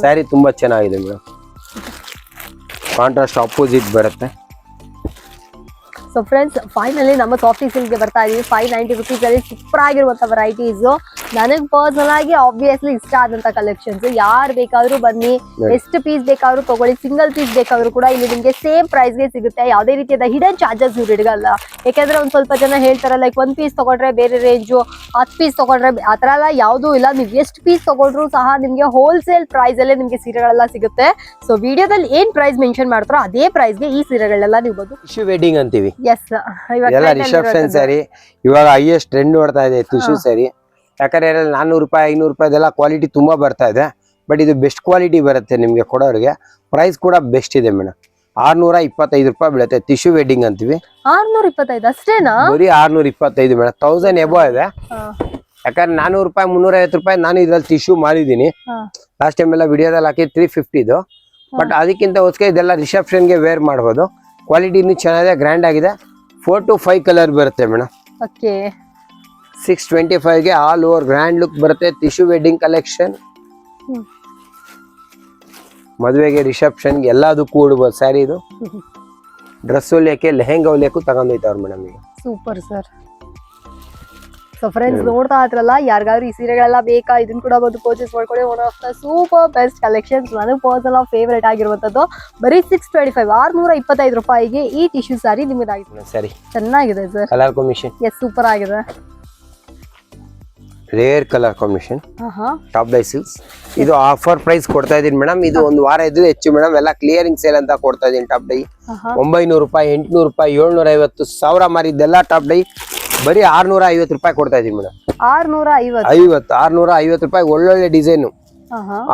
ಸ್ಯಾರಿ ತುಂಬಾ ಚೆನ್ನಾಗಿದೆ ಮೇಡಮ್ ಕಾಂಟ್ರಾಸ್ಟ್ ಅಪೋಸಿಟ್ ಬರುತ್ತೆ. ಸೊ ಫ್ರೆಂಡ್ಸ್ ಫೈನಲಿ ನಮ್ಮ ಸಾಫ್ಟಿ ಸಿಲ್ಕ್ಗೆ ಬರ್ತಾ ಇದೀವಿ. ಫೈವ್ ನೈಂಟಿ ರುಪೀಸಲ್ಲಿ ಸೂಪರ್ ಆಗಿರುವಂಥ ವೆರೈಟೀಸ್ ನನಗೆ ಪರ್ಸನಲ್ ಆಗಿ ಆಬ್ವಿಯಸ್ಲಿ ಇಷ್ಟ ಆದಂತ ಕಲೆಕ್ಷನ್ಸ್ ಯಾರು ಬೇಕಾದ್ರೂ ಬನ್ನಿ ಎಷ್ಟು ಪೀಸ್ ಬೇಕಾದ್ರೂ ತಗೊಳ್ಳಿ ಸಿಂಗಲ್ ಪೀಸ್ ಬೇಕಾದ್ರೂ ಕೂಡ ಇಲ್ಲಿ ನಿಮ್ಗೆ ಸೇಮ್ ಪ್ರೈಸ್ಗೆ ಸಿಗುತ್ತೆ. ಯಾವುದೇ ರೀತಿಯಾದ ಹಿಡನ್ ಚಾರ್ಜಸ್ ಇವ್ರು ಇಡಗಲ್ಲ. ಯಾಕಂದ್ರೆ ಒಂದ್ ಸ್ವಲ್ಪ ಜನ ಹೇಳ್ತಾರೆ ಲೈಕ್ ಒಂದ್ ಪೀಸ್ ತಗೊಂಡ್ರೆ ಬೇರೆ ರೇಂಜು ಹತ್ತು ಪೀಸ್ ತಗೊಂಡ್ರೆ ಆತರ ಆ ಥರ ಎಲ್ಲ ಯಾವುದೂ ಇಲ್ಲ. ನೀವು ಎಷ್ಟು ಪೀಸ್ ತಗೊಂಡ್ರು ಸಹ ನಿಮ್ಗೆ ಹೋಲ್ಸೇಲ್ ಪ್ರೈಸ್ ಅಲ್ಲೇ ನಿಮ್ಗೆ ಸೀರೆಗಳೆಲ್ಲ ಸಿಗುತ್ತೆ. ಸೊ ವಿಡಿಯೋದಲ್ಲಿ ಏನ್ ಪ್ರೈಸ್ ಮೆನ್ಷನ್ ಮಾಡ್ತಾರೋ ಅದೇ ಪ್ರೈಸ್ಗೆ ಈ ಸೀರೆಗಳೆಲ್ಲ ನೀವು ಟಿಶ್ಯೂ ವೆಡ್ಡಿಂಗ್ ಅಂತೀವಿ. ಎಸ್ ಇವಾಗ ಎಲ್ಲ trend ಅಲ್ಲಿ ರಿಸೆಪ್ಷನ್ ಸ್ಯಾರಿ ಇವಾಗ ಹೈಯೆಸ್ಟ್ ಟ್ರೆಂಡ್ ನೋಡ್ತಾ ಇದೆ ಟಿಶ್ಯೂ ಸ್ಯಾರಿ ಯಾಕಂದ್ರೆ ಇದ್ರಲ್ಲಿ ನಾನ್ನೂರು ರೂಪಾಯಿ ಐನೂರು ರೂಪಾಯಿದೆಲ್ಲ ಕ್ವಾಲಿಟಿ ತುಂಬಾ ಬರ್ತಾ ಇದೆ. ಬಟ್ ಇದು ಬೆಸ್ಟ್ ಕ್ವಾಲಿಟಿ ಬರುತ್ತೆ ನಿಮಗೆ ಕೊಡೋರಿಗೆ. ಪ್ರೈಸ್ ಕೂಡ ಬೆಸ್ಟ್ ಇದೆ ಮೇಡಮ್ ಆರ್ನೂರ ಇಪ್ಪತ್ತೈದು ರೂಪಾಯಿ ಬೀಳುತ್ತೆ. ಟಿಶ್ಯೂ ವೆಡ್ಡಿಂಗ್ ಅಂತೀವಿ. ಆರ್ನೂರ ಇಪ್ಪತ್ತೈದು ಅಷ್ಟೇನಾ? ಬರೀ ಆರ್ನೂರ ಇಪ್ಪತ್ತೈದು ಮೇಡಮ್ ತೌಸಂಡ್ ಎಬೋ ಇದೆ ಯಾಕಂದ್ರೆ ನಾನೂರು ರೂಪಾಯಿ ಮುನ್ನೂರ ಐವತ್ತು ರೂಪಾಯಿ ನಾನು ಇದ್ರಲ್ಲಿ ಟಿಶ್ಯೂ ಮಾರಿದ್ದೀನಿ. ಲಾಸ್ಟ್ ಟೈಮ್ ಎಲ್ಲ ವಿಡಿಯೋದಲ್ಲಿ ಹಾಕಿ ತ್ರೀ ಫಿಫ್ಟಿದು ಬಟ್ ಅದಕ್ಕಿಂತ ಹೊಸ್ಕೆ ಇದೆಲ್ಲ ರಿಸೆಪ್ಷನ್ಗೆ ವೇರ್ ಮಾಡ್ಬೋದು. ಕ್ವಾಲಿಟಿನೂ ಚೆನ್ನಾಗಿದೆ ಗ್ರ್ಯಾಂಡ್ ಆಗಿದೆ. ಫೋರ್ ಟು ಫೈವ್ ಕಲರ್ ಬರುತ್ತೆ ಮೇಡಮ್ ಓಕೆ ಸಿಕ್ಸ್ ಟ್ವೆಂಟಿ ಫೈವ್ಗೆ ಆಲ್ ಓವರ್ ಗ್ರ್ಯಾಂಡ್ ಲುಕ್ ಬರುತ್ತೆ. Tissue wedding collection. ಮದುವೆಗೆ ರಿಸೆಪ್ಷನ್ಗೆ ಎಲ್ಲದಕ್ಕೂ ಉಡ್ಬೋದು. ಸ್ಯಾರಿ ಇದು. ಡ್ರೆಸ್ ಹೊಲಿಯಕ್ಕೆ ಲೆಹೆಂಗಾ ಹೊಲಿಯಕ್ಕೂ ತಗೊಂಡೋಯ್ತವ್ರು ಮೇಡಮ್ ಈಗ. ಸೂಪರ್ ಸರ್ ಸೊ ಫ್ರೆಂಡ್ಸ್ ನೋಡ್ತಾ ಇದ್ರಲ್ಲ ಯಾರಿಗಾದ್ರೂ ಈ ಸೀರೆಗಳೆಲ್ಲ ಬೇಕಾ? ಇದನ್ನ ಕೂಡ ಬಂದು ಪರ್ಚೇಸ್ ಮಾಡ್ಕೊಳ್ಳಿ. One of the super best collections ನನಗೆ ಪರ್ಸನಲ್ ಫೇವ್ರೇಟ್ ಆಗಿರುವಂಥದ್ದು. ಬರೀ ಸಿಕ್ಸ್ ಟ್ವೆಂಟಿ ಫೈವ್ ಆರ್ನೂರ ಇಪ್ಪತ್ತೈದು ರೂಪಾಯಿಗೆ ಈ ಟಿಶ್ಯೂ ಸಾರಿ ನಿಮ್ಮದಾಗಿದೆ. ಸರಿ. ಚೆನ್ನಾಗಿದೆ sir colour combination yes super ಆಗಿದೆ. Rare colour combination. Top dye silks. ಇದು ಆಫರ್ ಪ್ರೈಸ್ ಕೊಡ್ತಾ ಇದೀನಿ ಮೇಡಮ್. ಇದು ಒಂದು ವಾರ ಇದ್ರೆ ಹೆಚ್ಚು ಮೇಡಮ್. ಎಲ್ಲ ಕ್ಲಿಯರಿಂಗ್ ಸೇಲ್ ಅಂತ ಕೊಡ್ತಾ ಇದೀನಿ ಟಾಪ್ ಡೈ. ಒಂಬೈನೂರು ರೂಪಾಯಿ ಎಂಟ್ನೂರು ರೂಪಾಯಿ ಏಳ್ನೂರ ಐವತ್ತು ಸಾವಿರ ಮಾರಿದ್ದೆಲ್ಲ ಟಾಪ್ ಡೈ. ಬರೀ ಆರ್ನೂರ ಐವತ್ತು ರೂಪಾಯಿ ಕೊಡ್ತಾ ಇದೀನಿ ಮೇಡಮ್. ಆರ್ನೂರ ಐವತ್ತು ಆರ್ನೂರ ಐವತ್ತು ರೂಪಾಯಿ ಒಳ್ಳೊಳ್ಳೆ ಡಿಸೈನು.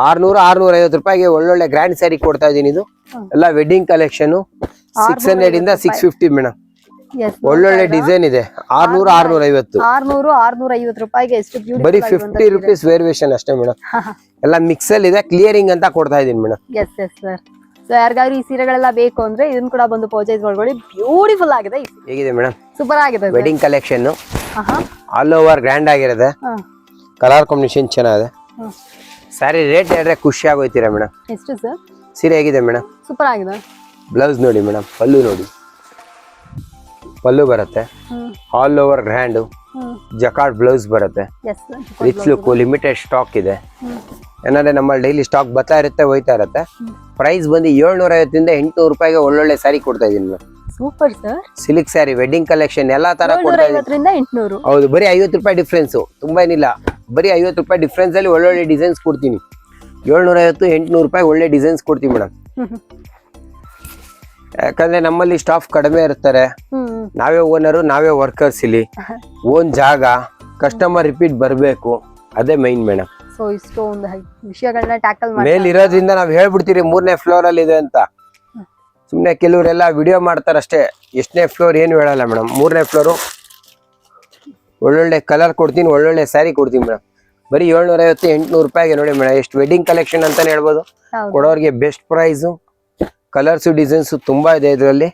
ಆರ್ನೂರ ಆರ್ನೂರ ಐವತ್ತು ರೂಪಾಯಿಗೆ ಒಳ್ಳೊಳ್ಳೆ ಗ್ರ್ಯಾಂಡ್ ಸ್ಯಾರಿ ಕೊಡ್ತಾ ಇದೀನಿ ಇದು. ಎಲ್ಲ ವೆಡ್ಡಿಂಗ್ ಕಲೆಕ್ಷನ್ ಸಿಕ್ಸ್ ಹಂಡ್ರೆಡ್ ಇಂದ ಸಿಕ್ಸ್ ಫಿಫ್ಟಿ ಮೇಡಮ್. ಒಳ್ಳೊಳ್ಳೆ ಡಿಸೈನ್ ಇದೆ. ಆರ್ನೂರ ಆರ್ನೂರ. ಐವತ್ತು ಆರ್ನೂರು ಆರ್ನೂರ ಐವತ್ತು ರೂಪಾಯಿಗೆ ಎಷ್ಟು ಬರೀ ಫಿಫ್ಟಿ ರುಪೀಸ್ ವೇರಿಯೇಷನ್ ಅಷ್ಟೇ ಮೇಡಮ್ ಎಲ್ಲ ಮಿಕ್ಸಲ್ ಇದೆ ಕ್ಲಿಯರಿಂಗ್ ಅಂತ ಕೊಡ್ತಾ ಇದೀನಿ madam yes yes sir so ಯಾರಿಗಾದ್ರೂ ಈ ಸೀರೆಗಳೆಲ್ಲ ಬೇಕು ಅಂದ್ರೆ ಇದನ್ನ ಕೂಡ ಬಂದು ಪರ್ಚೇಸ್ ಮಾಡ್ಕೊಳ್ಳಿ. ಬ್ಯೂಟಿಫುಲ್ ಆಗಿದೆ ಹೇಗಿದೆ ಮೇಡಮ್ ಸೂಪರ್ ಆಗಿದೆ wedding collection all over grand ಆಗಿರುತ್ತೆ ಕಲರ್ ಕಾಂಬಿನೇಷನ್ ಚೆನ್ನಾಗಿದೆ. ಸ್ಯಾರಿ ರೇಟ್ ಹೇಳಿದ್ರೆ ಖುಷಿ ಆಗೋಯ್ತೀರಾ ಮೇಡಮ್ ಎಷ್ಟು ಸರ್ ಸೀರೆ ಹೇಗಿದೆ ಮೇಡಮ್ ಸೂಪರ್ ಆಗಿದೆ. ಬ್ಲೌಸ್ ನೋಡಿ ಮೇಡಮ್ ಪಲ್ಲು ನೋಡಿ. ಪಲ್ಲು ಬರುತ್ತೆ. All over grand jacquard blouse ಬರುತ್ತೆ. ರಿಚ್ ಲುಕ್ ಲಿಮಿಟೆಡ್ ಸ್ಟಾಕ್ ಇದೆ. ಏನಂದ್ರೆ ನಮ್ಮಲ್ಲಿ ಡೈಲಿ ಸ್ಟಾಕ್ ಬರ್ತಾ ಇರುತ್ತೆ ಹೋಯ್ತಾ ಇರುತ್ತೆ. ಪ್ರೈಸ್ ಬಂದು ಏಳ್ನೂರ ಐವತ್ತಿಂದ ಎಂಟುನೂರು ರೂಪಾಯಿಗೆ ಒಳ್ಳೊಳ್ಳೆ ಸ್ಯಾರಿ ಕೊಡ್ತಾ ಇದೀನಿ madam super sir silk saree wedding collection ಎಲ್ಲಾ ತರ ಕೊಡ್ತಾ ಇದೀನಿ. ಹೌದು ಬರೀ ಐವತ್ತು ರೂಪಾಯಿ ಡಿಫ್ರೆನ್ಸ್ ತುಂಬಾ ಏನಿಲ್ಲ. ಬರೀ ಐವತ್ತು ರೂಪಾಯಿ ಡಿಫ್ರೆನ್ಸ್ ಅಲ್ಲಿ ಒಳ್ಳೊಳ್ಳೆ ಡಿಸೈನ್ಸ್ ಕೊಡ್ತೀನಿ. ಏಳ್ನೂರ ಐವತ್ತು ಎಂಟ್ನೂರು ರೂಪಾಯಿ ಒಳ್ಳೆ ಡಿಸೈನ್ಸ್ ಕೊಡ್ತೀನಿ ಮೇಡಮ್ ಯಾಕಂದ್ರೆ ನಮ್ಮಲ್ಲಿ ಸ್ಟಾಫ್ ಕಡಿಮೆ ಇರ್ತಾರೆ. ನಾವೇ ಓನರು ನಾವೇ ವರ್ಕರ್ಸ್ ಇಲ್ಲಿ. ಓನ್ ಜಾಗ ಕಸ್ಟಮರ್ ರಿಪೀಟ್ ಬರಬೇಕು. ಅದೇ ಮೈನ್ ಮೇಡಮ್ ಸೊ ಇಷ್ಟೊಂದು ಹೈ- ವಿಷಯಗಳನ್ನ ಟ್ಯಾಕಲ್ ಮೇಲ್ ಇರೋದ್ರಿಂದ ನಾವ್ ಹೇಳ್ಬಿಡ್ತೀರಿ ಮೂರನೇ ಫ್ಲೋರ್ ಅಲ್ಲಿ ಇದೆ ಅಂತ. ಸುಮ್ನೆ ಕೆಲವರೆಲ್ಲ ವಿಡಿಯೋ ಮಾಡ್ತಾರಷ್ಟೇ. ಎಷ್ಟನೇ ಫ್ಲೋರ್ ಏನು ಹೇಳಲ್ಲ ಮೇಡಮ್ ಮೂರನೇ ಫ್ಲೋರು ಒಳ್ಳೊಳ್ಳೆ ಕಲರ್ ಕೊಡ್ತೀನಿ ಒಳ್ಳೊಳ್ಳೆ ಸ್ಯಾರಿ ಕೊಡ್ತೀನಿ ಮೇಡಮ್ ಬರೀ ಏಳ್ನೂರ ಐವತ್ತು ಎಂಟ್ನೂರು ರೂಪಾಯಿಗೆ ನೋಡಿ ಮೇಡಮ್ ಎಷ್ಟು ವೆಡ್ಡಿಂಗ್ ಕಲೆಕ್ಷನ್ ಅಂತಾನೆ ಹೇಳ್ಬೋದು. ಕೊಡೋರಿಗೆ ಬೆಸ್ಟ್ ಪ್ರೈಸು ಕಲರ್ಸು ಡಿಸೈನ್ಸು ತುಂಬಾ ಇದೆ ಇದರಲ್ಲಿ.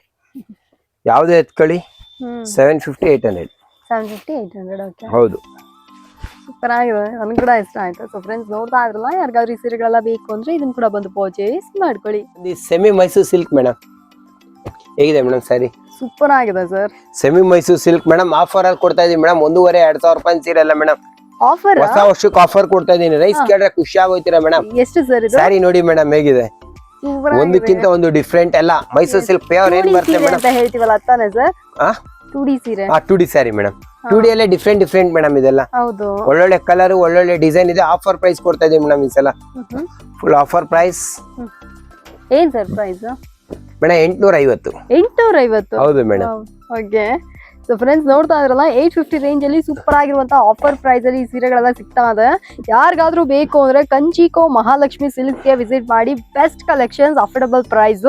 ಯಾವುದೇ ಎತ್ಕೊಳ್ಳಿ seven fifty eight hundred seven fifty eight hundred okay ಹೌದು. ಸೂಪರ್ ಆಗಿದೆ ನನಗೆ ಕೂಡ ಇಷ್ಟ ಆಯ್ತು. ಸೊ ಫ್ರೆಂಡ್ಸ್ ನೋಡ್ತಾ ಇದ್ರಲ್ಲ ಯಾರಿಗಾದ್ರೂ ಈ ಸೀರೆಗಳೆಲ್ಲ ಬೇಕು ಅಂದ್ರೆ ಇದನ್ನ ಕೂಡ ಬಂದು ಪರ್ಚೇಸ್ ಮಾಡ್ಕೊಳ್ಳಿ. ಸೆಮಿ ಮೈಸೂರು ಸಿಲ್ಕ್ ಮೇಡಮ್ ಹೇಗಿದೆ ಮೇಡಮ್ ಸ್ಯಾರಿ ಸೂಪರ್ ಆಗಿದೆ sir semi Mysuru silk madam offer ಅಲ್ಲಿ ಕೊಡ್ತಾ ಇದೀನಿ ಮೇಡಮ್ ಒಂದೂವರೆ ಎರಡ್ ಸಾವಿರ ರೂಪಾಯಿ ಸೀರೆ ಅಲ್ಲ ಮೇಡಮ್ ಆಫರ್ ಹೊಸ ವರ್ಷಕ್ಕೆ ಆಫರ್ ಕೊಡ್ತಾ ಇದೀನಿ. ರೈಸ್ ಕೇಳಿದ್ರೆ ಖುಷಿ ಆಗೋಯ್ತೀರಾ ಮೇಡಮ್ ಎಷ್ಟು ಸರ್ ಸ್ಯಾರಿ ನೋಡಿ ಮೇಡಮ್ ಹೇಗಿದೆ? ಒಂದಕ್ಕಿಂತ ಒಂದು ಡಿಫ್ರೆಂಟ್ ಎಲ್ಲ. ಮೈಸೂರು ಸಿಲ್ಕ್ ಪ್ಯೂರ್ ಏನ್ ಬರುತ್ತೆ ಸೀರೆ ಮೇಡಮ್ ಅಂತ ಹೇಳ್ತೀವಲ್ಲ ಅತ್ತಾನೆ ಸರ್ ಆ? ಟೂ ಡಿ ಸೀರೆ. ಆ two D saree madam two D ಅಲ್ಲೇ ಡಿಫ್ರೆಂಟ್ ಡಿಫ್ರೆಂಟ್ ಮೇಡಮ್ ಇದೆಲ್ಲ. ಹೌದು. ಒಳ್ಳೊಳ್ಳೆ ಕಲರ್ ಒಳ್ಳೊಳ್ಳೆ ಡಿಸೈನ್ ಇದೆ. ಆಫರ್ ಪ್ರೈಸ್ ಕೊಡ್ತಾ ಇದೀವಿ ಮೇಡಮ್ ಈ ಸಲ. ಫುಲ್ ಆಫರ್ ಪ್ರೈಸ್ ಏನ್ ಸರ್ ಪ್ರೈಸ್ ಮೇಡಮ್ ಎಂಟ್ನೂರ ಐವತ್ತು ಎಂಟುನೂರ ಐವತ್ತು ಹೌದು. ಮೇಡಮ್ ಓಕೆ ಸೊ ಫ್ರೆಂಡ್ಸ್ ನೋಡ್ತಾ ಇದ್ರಲ್ಲ ಏಟ್ ಫಿಫ್ಟಿ ರೇಂಜ್ ಅಲ್ಲಿ ಸೂಪರ್ ಆಗಿರುವಂತಹ ಆಫರ್ ಪ್ರೈಸ್ ಅಲ್ಲಿ ಈ ಸೀರೆಗಳೆಲ್ಲ ಸಿಗ್ತಾ ಇದೆ. ಯಾರಿಗಾದ್ರೂ ಬೇಕು ಅಂದ್ರೆ ಕಂಚಿಕೋ ಮಹಾಲಕ್ಷ್ಮಿ ಸಿಲ್ಕ್ಗೆ ವಿಸಿಟ್ ಮಾಡಿ ಬೆಸ್ಟ್ ಕಲೆಕ್ಷನ್ಸ್ ಅಫೋರ್ಡಬಲ್ ಪ್ರೈಸ್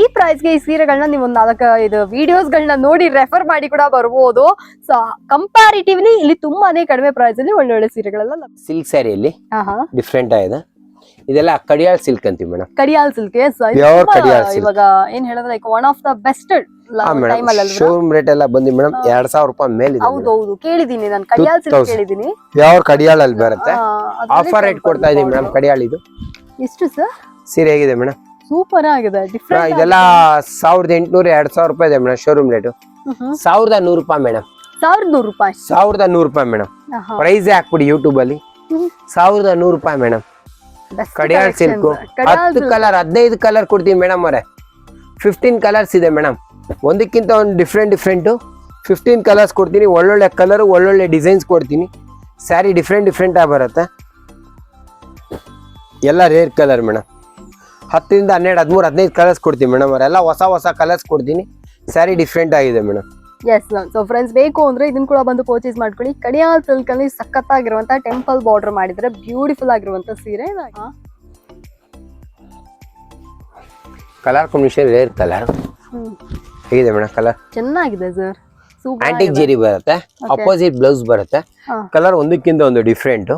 ಈ ಪ್ರೈಸ್ಗೆ ಗೆ ಈ ಸೀರೆಗಳನ್ನ ನೀವು ಒಂದು ನಾಲ್ಕು ಇದು ವಿಡಿಯೋಸ್ ಗಳನ್ನ ನೋಡಿ ರೆಫರ್ ಮಾಡಿ ಕೂಡ ಬರ್ಬೋದು. ಸೊ ಕಂಪ್ಯಾರಿಟಿವ್ಲಿ ಇಲ್ಲಿ ತುಂಬಾನೇ ಕಡಿಮೆ ಪ್ರೈಸ್ ಅಲ್ಲಿ ಒಳ್ಳೊಳ್ಳೆ ಸೀರೆಗಳೆಲ್ಲ ಲಭ್ಯ. ಸಿಲ್ಕ್ ಸ್ಯಾರಿಯಲ್ಲಿ ಹಾ ಹಾ ಡಿಫ್ರೆಂಟ್ ಆಗಿದೆ. ಇದೆಲ್ಲ ಕಡಿಯಾಳ್ ಸಿಲ್ಕ್ ಅಂತೀವಿ madam. Kadiyal silk Pure Kadiyal silk. ಇವಾಗ ಏನ್ ಹೇಳಿದ್ರೆ like one of the best madam. ಅಲ್ಲಿ ಶೋರೂಮ್ ರೇಟ್ ಎಲ್ಲ ಬಂದಿ ಮೇಡಮ್ ಎರಡ್ ಸಾವಿರ ರೂಪಾಯಿ ಮೇಲೆ ಹೌದು ಹೌದು ಕೇಳಿದೀನಿ ನಾನು. ಕಡಿಯಾಲ್ ಸಿಲ್ಕ್ 2000. ಕೇಳಿದೀನಿ. ಯಾವ ಕಡಿಯಾಳ್ ಅಲ್ಲಿ ಬರುತ್ತೆ. ಆ, ಅದ್ರಲ್ಲಿ ಆಫರ್ ರೇಟ್ ಕೊಡ್ತಾ ಇದೀವಿ ಮೇಡಮ್ ಕಡಿಯಾಳ್ ಇದು. ಎಷ್ಟು ಸರ್ ಸೀರೆ ಹೇಗಿದೆ ಮೇಡಮ್? ಸೂಪರ್ ಆಗಿದೆ ಡಿಫ್ರೆಂಟ್ ಇದೆಲ್ಲ ಸಾವಿರದ ಎಂಟುನೂರ ಎರಡ್ ಸಾವಿರ ರೂಪಾಯಿ ಇದೆ ಮೇಡಮ್ ಶೋರೂಮ್ ರೇಟ್ ಸಾವಿರದ ನೂರು ರೂಪಾಯಿ ಮೇಡಮ್. ಸಾವಿರದ ನೂರು ರೂಪಾಯಿ? ಸಾವಿರದ ನೂರು ರೂಪಾಯಿ ಮೇಡಮ್. ಆಹಾ. ಪ್ರೈಸ್ ಹಾಕ್ಬಿಡಿ ಯೂಟ್ಯೂಬ್ ಅಲ್ಲಿ. ಸಾವಿರದ ನೂರು ರೂಪಾಯಿ ಮೇಡಮ್. ಕಡಿಯಾಳ್ ಸಿಲ್ಕ್ ಹತ್ತು ಕಲರ್ ಹದಿನೈದು ಕಲರ್ ಕೊಡ್ತೀನಿ ಮೇಡಮ್ ಅವರೇ. ಫಿಫ್ಟೀನ್ ಕಲರ್ಸ್ ಇದೆ ಮೇಡಮ್ ಒಂದಕ್ಕಿಂತ ಒಂದು ಡಿಫ್ರೆಂಟ್ ಡಿಫ್ರೆಂಟು ಫಿಫ್ಟೀನ್ ಕಲರ್ಸ್ ಕೊಡ್ತೀನಿ. ಒಳ್ಳೊಳ್ಳೆ ಕಲರು ಒಳ್ಳೊಳ್ಳೆ ಡಿಸೈನ್ಸ್ ಕೊಡ್ತೀನಿ. ಸ್ಯಾರಿ ಡಿಫ್ರೆಂಟ್ ಡಿಫ್ರೆಂಟಾಗಿ ಬರುತ್ತೆ. ಎಲ್ಲ ರೇರ್ ಕಲರ್ ಮೇಡಮ್ ಹತ್ತರಿಂದ ಹನ್ನೆರಡು ಹದಿಮೂರು ಹದಿನೈದು ಕಲರ್ಸ್ ಕೊಡ್ತೀನಿ ಮೇಡಮ್ ಅವರೆಲ್ಲ ಹೊಸ ಹೊಸ ಕಲರ್ಸ್ ಕೊಡ್ತೀನಿ. ಸ್ಯಾರಿ ಡಿಫ್ರೆಂಟ್ ಆಗಿದೆ ಮೇಡಮ್ ಎಸ್ ಸೊ ಫ್ರೆಂಡ್ಸ್ ಬೇಕು ಅಂದ್ರೆ ಇದನ್ನ ಕೂಡ ಬಂದು ಪರ್ಚೇಸ್ ಮಾಡ್ಕೊಳ್ಳಿ. ಕಡಿಯಾಲ್ ಸಿಲ್ಕ್ ಅಲ್ಲಿ ಸಖತ್ತಾಗಿರುವಂತ ಟೆಂಪಲ್ ಬಾರ್ಡರ್ ಮಾಡಿದ್ರೆ ಬ್ಯೂಟಿಫುಲ್ ಆಗಿರುವಂತ ಸೀರೆ. Colour combination rare colour. ಹೇಗಿದೆ ಮೇಡಮ್ ಕಲರ್ ಚೆನ್ನಾಗಿದೆ ಸರ್ ಸೂಪರ್ ಆಂಟಿಕ್ ಜೀರಿ ಬರುತ್ತೆ. ಅಪೋಸಿಟ್ ಬ್ಲೌಸ್ ಬರುತ್ತೆ. ಕಲರ್ ಒಂದಕ್ಕಿಂತ ಒಂದು ಡಿಫ್ರೆಂಟ್.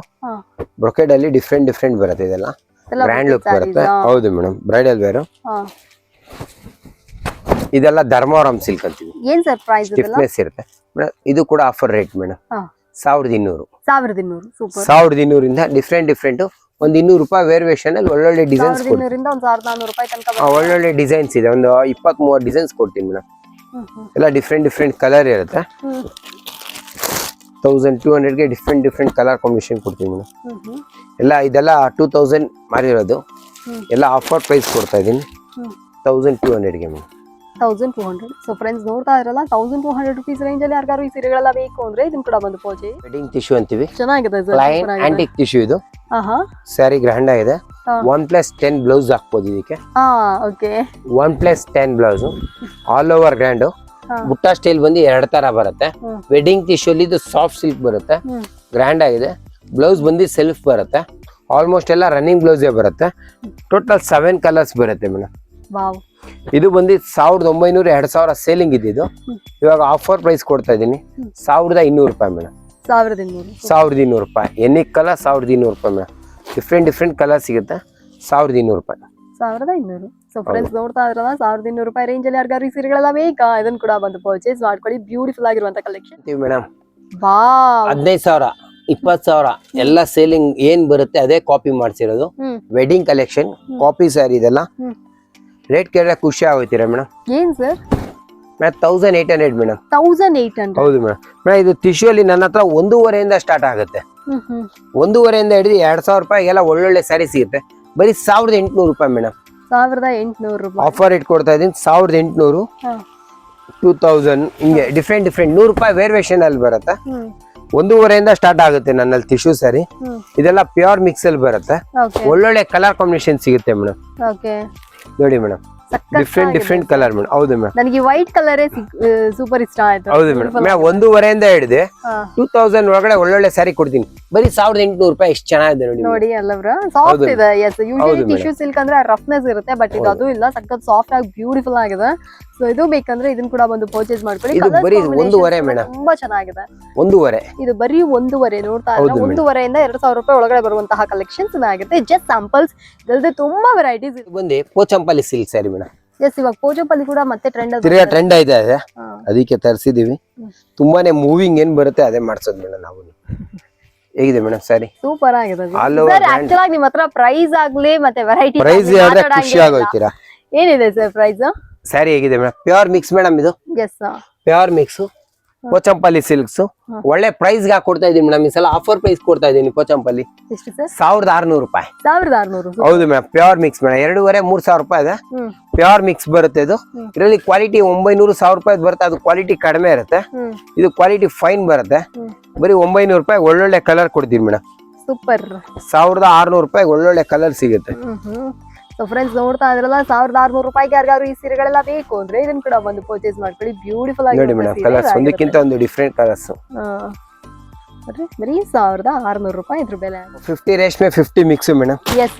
ಬ್ರೊಕೆಡ್ ಅಲ್ಲಿ ಡಿಫ್ರೆಂಟ್ ಡಿಫ್ರೆಂಟ್ ಬರುತ್ತೆ ಇದೆಲ್ಲ. ಬ್ರ್ಯಾಂಡ್ ಲುಕ್ ಬರುತ್ತೆ. ಹೌದು ಮೇಡಮ್ ಬ್ರೈಡಲ್ ವೇರು. ಇದೆಲ್ಲ ಧರ್ಮವರಂ ಸಿಲ್ಕ್ ಅಂತೀವಿ. ಏನ್ ಸರ್ ಪ್ರೈಸ್ ಸ್ಟಿಫ್ನೆಸ್ ಇರುತ್ತೆ. ಇದು ಕೂಡ ಆಫರ್ ರೇಟ್ ಮೇಡಮ್. ಸಾವಿರದ ಇನ್ನೂರು. ಸಾವಿರದ ಇನ್ನೂರು. ಸಾವಿರದ ಇನ್ನೂರಿಂದ ಡಿಫ್ರೆಂಟ್ ಡಿಫ್ರೆಂಟ್ ಒಂದು ಇನ್ನೂರು ರೂಪಾಯಿ ವೇರಿಯೇಷನ್ ಅಲ್ಲಿ ಒಳ್ಳೊಳ್ಳೆ ಡಿಸೈನ್ಸ್ ಒಳ್ಳೊಳ್ಳೆ ಡಿಸೈನ್ಸ್ ಇದೆ. ಒಂದು ಇಪ್ಪತ್ತ್ ಮೂವತ್ತು ಡಿಸೈನ್ಸ್ ಕೊಡ್ತೀನಿ ಮೇಡಮ್ ಎಲ್ಲ ಡಿಫ್ರೆಂಟ್ ಡಿಫ್ರೆಂಟ್ ಕಲರ್ ಇರುತ್ತೆ. ತೌಸಂಡ್ ಟೂ ಹಂಡ್ರೆಡ್ಗೆ ಡಿಫ್ರೆಂಟ್ ಡಿಫ್ರೆಂಟ್ ಕಲರ್ ಕಾಂಬಿನೇಷನ್ ಕೊಡ್ತೀನಿ ಮೇಡಮ್ ಎಲ್ಲ ಇದೆಲ್ಲ ಟೂ ತೌಸಂಡ್ ಮಾರಿರೋದು. ಎಲ್ಲ ಆಫರ್ ಪ್ರೈಸ್ ಕೊಡ್ತಾ ಇದ್ದೀನಿ. Thousand two ಹಂಡ್ರೆಡ್ಗೆ madam thousand two hundred so friends ನೋಡ್ತಾ ಇರಲ್ಲ thousand two hundred rupees range ಅಲ್ಲಿ ಯಾರಿಗಾರು ಈ ಸೀರೆಗಳೆಲ್ಲ ಬೇಕು ಅಂದ್ರೆ ಇದನ್ನ ಕೂಡ ಬಂದು ಪೂಜೆ ವೆಡ್ಡಿಂಗ್ ಟಿಶ್ಯೂ ಅಂತೀವಿ. ಚೆನ್ನಾಗಿದೆ ಪ್ಲೈನ್ ಸರ್ ಆಂಟಿಕ್ ಟಿಶ್ಯೂ ಇದು. ಸ್ಯಾರಿ ಗ್ರ್ಯಾಂಡ್ ಆಗಿದೆ. ಒನ್ ಪ್ಲಸ್ ಟೆನ್ ಬ್ಲೌಸ್ ಹಾಕ್ಬೋದು ಇದಕ್ಕೆ. Okay. One plus ten blouse all over grand. ಬುಟ್ಟ ಸ್ಟೈಲ್ ಬಂದು ಎರಡ್ ತರ ಬರುತ್ತೆ. ವೆಡ್ಡಿಂಗ್ ಟಿಶ್ಯೂ ಅಲ್ಲಿ ಇದು ಸಾಫ್ಟ್ ಸಿಲ್ಕ್ ಬರುತ್ತೆ. ಗ್ರ್ಯಾಂಡ್ ಆಗಿದೆ. ಬ್ಲೌಸ್ ಬಂದು ಸೆಲ್ಫ್ ಬರುತ್ತೆ. ಆಲ್ಮೋಸ್ಟ್ ಎಲ್ಲ ರನ್ನಿಂಗ್ ಬ್ಲೌಸೇ ಬರುತ್ತೆ. ಟೋಟಲ್ ಸೆವೆನ್ ಕಲರ್ಸ್ ಬರುತ್ತೆ ಮೇಡಮ್. ಇದು ಬಂದು ಸಾವಿರದ ಒಂಬೈನೂರ ಎರಡ್ ಸಾವಿರ ಸೇಲಿಂಗ್ ಇದ್ದಿದ್ದು. ಇವಾಗ ಆಫರ್ ಪ್ರೈಸ್ ಕೊಡ್ತಾ ಇದ್ದೀನಿ. ಸಾವಿರದ ಇನ್ನೂರು ರೂಪಾಯಿ ಮೇಡಮ್ ಸಾವಿರದ ಇನ್ನೂರು ಸಾವಿರದ ಇನ್ನೂರು ರೂಪಾಯಿ. ಎನಿ ಕಲರ್ ಸಾವಿರದ ಇನ್ನೂರು ರೂಪಾಯಿ ಮೇಡಮ್ ಡಿಫ್ರೆಂಟ್ ಡಿಫ್ರೆಂಟ್ ಕಲರ್ ಸಿಗುತ್ತೆ. ಸಾವಿರದ ಇನ್ನೂರು ರೂಪಾಯಿ. ಸಾವಿರದ ಇನ್ನೂರು. ಸೊ ಫ್ರೆಂಡ್ಸ್ ನೋಡ್ತಾ ಇದ್ರಲ್ಲ ಸಾವಿರದ ಇನ್ನೂರು ರೂಪಾಯಿ ರೇಂಜ್ ಅಲ್ಲಿ ಯಾರಿಗಾರು ಈ ಸೀರೆಗಳೆಲ್ಲ ಬೇಕಾ? ಇದನ್ನ ಕೂಡ ಬಂದು ಪರ್ಚೇಸ್ ಮಾಡ್ಕೊಳ್ಳಿ. ಬ್ಯೂಟಿಫುಲ್ ಆಗಿರುವಂತ ಕಲೆಕ್ಷನ್ ಮೇಡಮ್ ಬಾ ಹದಿನೈದು ಸಾವಿರ ಇಪ್ಪತ್ತು ಸಾವಿರ ಎಲ್ಲ ಸೇಲಿಂಗ್ ಏನ್ ಬರುತ್ತೆ ಅದೇ ಕಾಪಿ ಮಾಡ್ಸಿರೋದು. ವೆಡ್ಡಿಂಗ್ ಕಲೆಕ್ಷನ್ ಕಾಪಿ ಸ್ಯಾರಿ ಇದೆಲ್ಲ. ರೇಟ್ ಕೇಳಿದ್ರೆ ಖುಷಿ ಆಗೋಯ್ತೀರಾ ಮೇಡಮ್? ಏನ್ sir? Madam thousand eight hundred madam. Thousand eight hundred ಹೌದು ಮೇಡಮ್. ಮೇಡಮ್ ಇದು ಟಿಶ್ಯೂ ಅಲ್ಲಿ ನನ್ನ ಹತ್ರ ಒಂದೂವರೆಯಿಂದ ಸ್ಟಾರ್ಟ್ ಆಗುತ್ತೆ. ಒಂದೂವರೆಯಿಂದ ಹಿಡಿದು ಎರಡ್ ಸಾವಿರ ರೂಪಾಯಿಗೆಲ್ಲ ಒಳ್ಳೊಳ್ಳೆ ಸ್ಯಾರಿ ಸಿಗುತ್ತೆ. ಬರೀ ಸಾವಿರದ ಎಂಟುನೂರು ರೂಪಾಯಿ ಮೇಡಮ್. ಸಾವಿರದ ಎಂಟುನೂರು ರೂಪಾಯಿ. ಆಫರ್ ರೇಟ್ ಕೊಡ್ತಾ ಇದ್ದೀನಿ ಸಾವಿರದ ಎಂಟುನೂರು. ಟೂ ತೌಸಂಡ್ ಹಿಂಗೆ ಡಿಫ್ರೆಂಟ್ ಡಿಫ್ರೆಂಟ್ ನೂರು ರೂಪಾಯಿ ವೇರಿಯೇಷನ್ ಅಲ್ಲಿ ಬರುತ್ತೆ. ಒಂದೂವರೆಯಿಂದ ಸ್ಟಾರ್ಟ್ ಆಗುತ್ತೆ ನನ್ನಲ್ಲಿ ಟಿಶ್ಯೂ ಸ್ಯಾರಿ ಇದೆಲ್ಲ ಪ್ಯೂರ್ ಮಿಕ್ಸ್ ಅಲ್ಲಿ ಬರುತ್ತೆ. ಒಳ್ಳೊಳ್ಳೆ ಕಲರ್ ಕಾಂಬಿನೇಷನ್ ಸಿಗುತ್ತೆ ಮೇಡಮ್. ಓಕೆ ನೋಡಿ madam. Different different colour madam. ಹೌದು ಮೇಡಮ್. ನನಗೆ ವೈಟ್ ಕಲರೇ ಸೂಪರ್ ಇಷ್ಟ ಆಯ್ತು. ಹೌದು ಮೇಡಮ್. ಮೇಡಮ್ ಒಂದೂವರೆಯಿಂದ ಹಿಡಿದೆ. ಟೂ ತೌಸಂಡ್ ಒಳಗಡೆ ಒಳ್ಳೊಳ್ಳೆ ಸ್ಯಾರಿ ಕೊಡ್ತೀನಿ. ಬರೀ ಸಾವಿರದ ಎಂಟುನೂರು ರೂಪಾಯಿ ಎಷ್ಟು ಚೆನ್ನಾಗಿದೆ ನೋಡಿ ನೋಡಿ ಅಲ್ಲವ್ರ ಸಾಫ್ಟ್ ಇದೆ ಎಸ್ ಯೂಶಲಿ ಟಿಶ್ಯೂ ಸಿಲ್ಕ್ ಅಂದ್ರೆ ರಫ್ನೆಸ್ ಇರುತ್ತೆ ಬಟ್ ಇದು ಅದು ಇಲ್ಲ. ಸಖತ್ ಸಾಫ್ಟ್ ಆಗಿ ಬ್ಯೂಟಿಫುಲ್ ಆಗಿದೆ. ಸೊ ಇದು ಬೇಕಂದ್ರೆ ಇದನ್ನ ಕೂಡ ಬಂದು ಪರ್ಚೇಸ್ ಮಾಡ್ಕೊಳ್ಳಿ. ಇದು ಬರೀ ಒಂದೂವರೆ ಮೇಡಮ್. ತುಂಬಾ ಚೆನ್ನಾಗಿದೆ. ಒಂದೂವರೆ. ಇದು ಬರೀ ಒಂದೂವರೆ ನೋಡ್ತಾ ಇದ್ರೆ. ಒಂದೂವರೆಯಿಂದ ಎರಡ್ ಸಾವಿರ ರೂಪಾಯಿ ಒಳಗಡೆ ಬರುವಂತಹ ಕಲೆಕ್ಷನ್ಸ್ ಆಗುತ್ತೆ ಜಸ್ಟ್ ಸ್ಯಾಂಪಲ್ಸ್ ಇದಲ್ಲದೆ ತುಂಬಾ ವೆರೈಟೀಸ್ ಬಂದು Pochampally silk saree madam. Yes ಇವಾಗ ಪೋಜೋಪಲ್ಲಿ ಕೂಡ ಮತ್ತೆ ಟ್ರೆಂಡ್ ತಿರ್ಗಾ ಟ್ರೆಂಡ್ ಆಯ್ತಾ ಅದೇ ಅದಕ್ಕೆ ತರಿಸಿದೀವಿ. ತುಂಬಾನೇ ಮೂವಿಂಗ್ ಏನ್ ಬರುತ್ತೆ ಅದೇ ಮಾಡ್ಸೋದು ಮೇಡಮ್ ನಾವು. ಹೇಗಿದೆ ಮೇಡಮ್ ಸರಿ? ಸೂಪರ್ ಆಗಿದೆ. ಸರ್. ಆಕ್ಚುಲ್ ನಿಮ್ ಹತ್ರ ಪ್ರೈಸ್ ಆಗ್ಲಿ ಮತ್ತೆ ವೆರೈಟಿ ಪ್ರೈಸ್ ಆದ್ರೆ ಖುಷಿ ಆಗೋಯ್ತೀರಾ? ಏನಿದೆ ಸರ್ ಪ್ರೈಸ್ ಸರಿ ಹೇಗಿದೆ ಮೇಡಮ್ ಪ್ಯೂರ್ ಮಿಕ್ಸ್ ಮೇಡಮ್ ಇದು? Yes pure mix Pochampally silks ಒಳ್ಳೆ ಪ್ರೈಸ್ಗೆ ಕೊಡ್ತಾ ಇದೀನಿ ಮೇಡಮ್ ಈ ಸಲ ಆಫರ್ ಪ್ರೈಸ್ ಕೊಡ್ತಾ ಇದೀನಿ ಪೋಚಂಪಲ್ಲಿ ಸಾವಿರದ ಆರ್ನೂರು ರೂಪಾಯಿ. ಸಾವಿರದ ಆರ್ನೂರು. ಹೌದು ಮೇಡಮ್ ಪ್ಯೂರ್ ಮಿಕ್ಸ್ ಮೇಡಮ್ ಎರಡೂವರೆ ಮೂರ್ ಸಾವಿರ ರೂಪಾಯಿ ಇದೆ. ಪ್ಯೂರ್ ಮಿಕ್ಸ್ ಬರುತ್ತೆ ಇದು. ಇದರಲ್ಲಿ ಕ್ವಾಲಿಟಿ ಒಂಬೈನೂರು ಸಾವಿರ ರೂಪಾಯಿ ಬರುತ್ತೆ. ಅದು ಕ್ವಾಲಿಟಿ ಕಡಿಮೆ ಇರುತ್ತೆ. ಇದು ಕ್ವಾಲಿಟಿ ಫೈನ್ ಬರುತ್ತೆ. ಬರೀ ಒಂಬೈನೂರು ರೂಪಾಯಿ ಒಳ್ಳೊಳ್ಳೆ ಕಲರ್ ಕೊಡ್ತೀನಿ ಮೇಡಮ್ ಸೂಪರ್. ಸಾವಿರದ ಆರ್ನೂರು ರೂಪಾಯಿ ಒಳ್ಳೊಳ್ಳೆ ಕಲರ್ ಸಿಗುತ್ತೆ. ಸೊ ಫ್ರೆಂಡ್ಸ್ ನೋಡ್ತಾ ಇದ್ರಲ್ಲ ಸಾವಿರದ ಆರ್ನೂರು ರೂಪಾಯಿಗೆ ಯಾರಿಗಾದ್ರು ಈ ಸೀರೆಗಳೆಲ್ಲ ಬೇಕು ಅಂದ್ರೆ ಇದನ್ನ ಕೂಡ ಬಂದು ಪರ್ಚೇಸ್ ಮಾಡ್ಕೊಳ್ಳಿ. ಬ್ಯೂಟಿಫುಲ್ ಆಗಿ ನೋಡಿ ಮೇಡಮ್ ಕಲರ್ಸ್ ಒಂದಕ್ಕಿಂತ ಒಂದು ಡಿಫ್ರೆಂಟ್ ಕಲರ್ಸ್ ಬರೀ ಸಾವಿರದ ಆರ್ನೂರು ರೂಪಾಯಿ ಇದ್ರ ಬೆಲೆ ಫಿಫ್ಟಿ ರೇಷ್ಮೆ fifty mix madam yes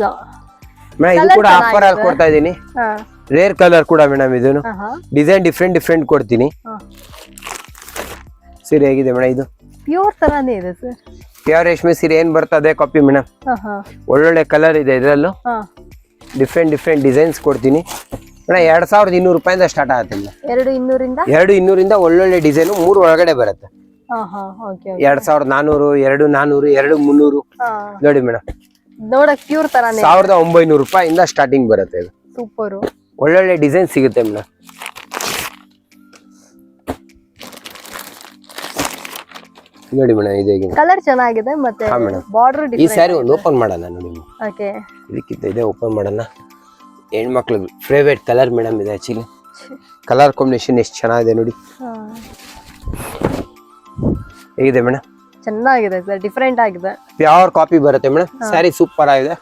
madam ಇದು ಕೂಡ ಆಫರ್ ಅಲ್ಲಿ ಕೊಡ್ತಾ ಇದ್ದೀನಿ. ರೇರ್ ಕಲರ್ ಕೂಡ ಮೇಡಮ್ ಇದನ್ನು ಡಿಸೈನ್ ಡಿಫ್ರೆಂಟ್ ಡಿಫ್ರೆಂಟ್ ಕೊಡ್ತೀನಿ. ಸೀರೆ ಹೇಗಿದೆ ಮೇಡಮ್ ಇದು? ಪ್ಯೂರ್ ತರಾನೇ ಇದೆ ಸರ್ ಪ್ಯೂರ್ ರೇಷ್ಮೆ ಸೀರೆ ಏನ್ ಬರ್ತದೆ ಕಾಪಿ ಮೇಡಮ್ ಒಳ್ಳೊಳ್ಳೆ ಕಲರ್ ಇದೆ ಇದರಲ್ಲೂ. ಡಿಫ್ರೆಂಟ್ ಡಿಫ್ರೆಂಟ್ ಡಿಸೈನ್ಸ್ ಕೊಡ್ತೀನಿ. ಮೇಡಮ್ ಎರಡ್ ಸಾವಿರದ ಇನ್ನೂರು ರೂಪಾಯಿಂದ ಸ್ಟಾರ್ಟ್ ಆಗುತ್ತೆ ಎರಡು ಇನ್ನೂರಿಂದ? ಎರಡು ಇನ್ನೂರಿಂದ ಒಳ್ಳೊಳ್ಳೆ ಡಿಸೈನು ಮೂರು ಒಳಗಡೆ ಬರುತ್ತೆ. ಎರಡ್ ಸಾವಿರದ ನಾನೂರು ಎರಡು ನಾನೂರು ಎರಡು ಮುನ್ನೂರು. ನೋಡಿ ಮೇಡಮ್ ನೋಡಕ್ ಪ್ಯೂರ್ ತರಾನೇ ಸಾವಿರದ ಒಂಬೈನೂರು ರೂಪಾಯಿಂದ ಸ್ಟಾರ್ಟಿಂಗ್ ಬರುತ್ತೆ ಇದು. ಸೂಪರು ಒಳ್ಳೊಳ್ಳೆ ಡಿಸೈನ್ ಸಿಗುತ್ತೆ ಮೇಡಮ್ ನೋಡಿ ಮೇಡಮ್ ಇದು ಹೇಗೆ ಕಲರ್ ಚೆನ್ನಾಗಿದೆ ಮತ್ತೆ ಹಾ, ಮೇಡಮ್. ಬಾರ್ಡರ್ ಈ ಸ್ಯಾರಿ ಒಂದು ಓಪನ್ ಮಾಡೋಣ ನೋಡಿ ಓಕೆ ಇದಕ್ಕಿಂತ ಇದೆ ಓಪನ್ ಮಾಡೋಣ. ಹೆಣ್ಮಕ್ಳು ಫೇವ್ರೇಟ್ ಕಲರ್ ಮೇಡಮ್ ಇದೆ ಆಕ್ಚುಲಿ ಕಲರ್ ಕಾಂಬಿನೇಷನ್ ಎಷ್ಟು ಚೆನ್ನಾಗಿದೆ ನೋಡಿ. ಹೇಗಿದೆ ಮೇಡಮ್? ಚೆನ್ನಾಗಿದೆ ಸರ್ ಡಿಫ್ರೆಂಟ್ ಆಗಿದೆ. ಪ್ಯೂರ್ ಕಾಪಿ ಬರುತ್ತೆ ಮೇಡಮ್. ಸ್ಯಾರಿ ಸೂಪರ್ ಆಗಿದೆ.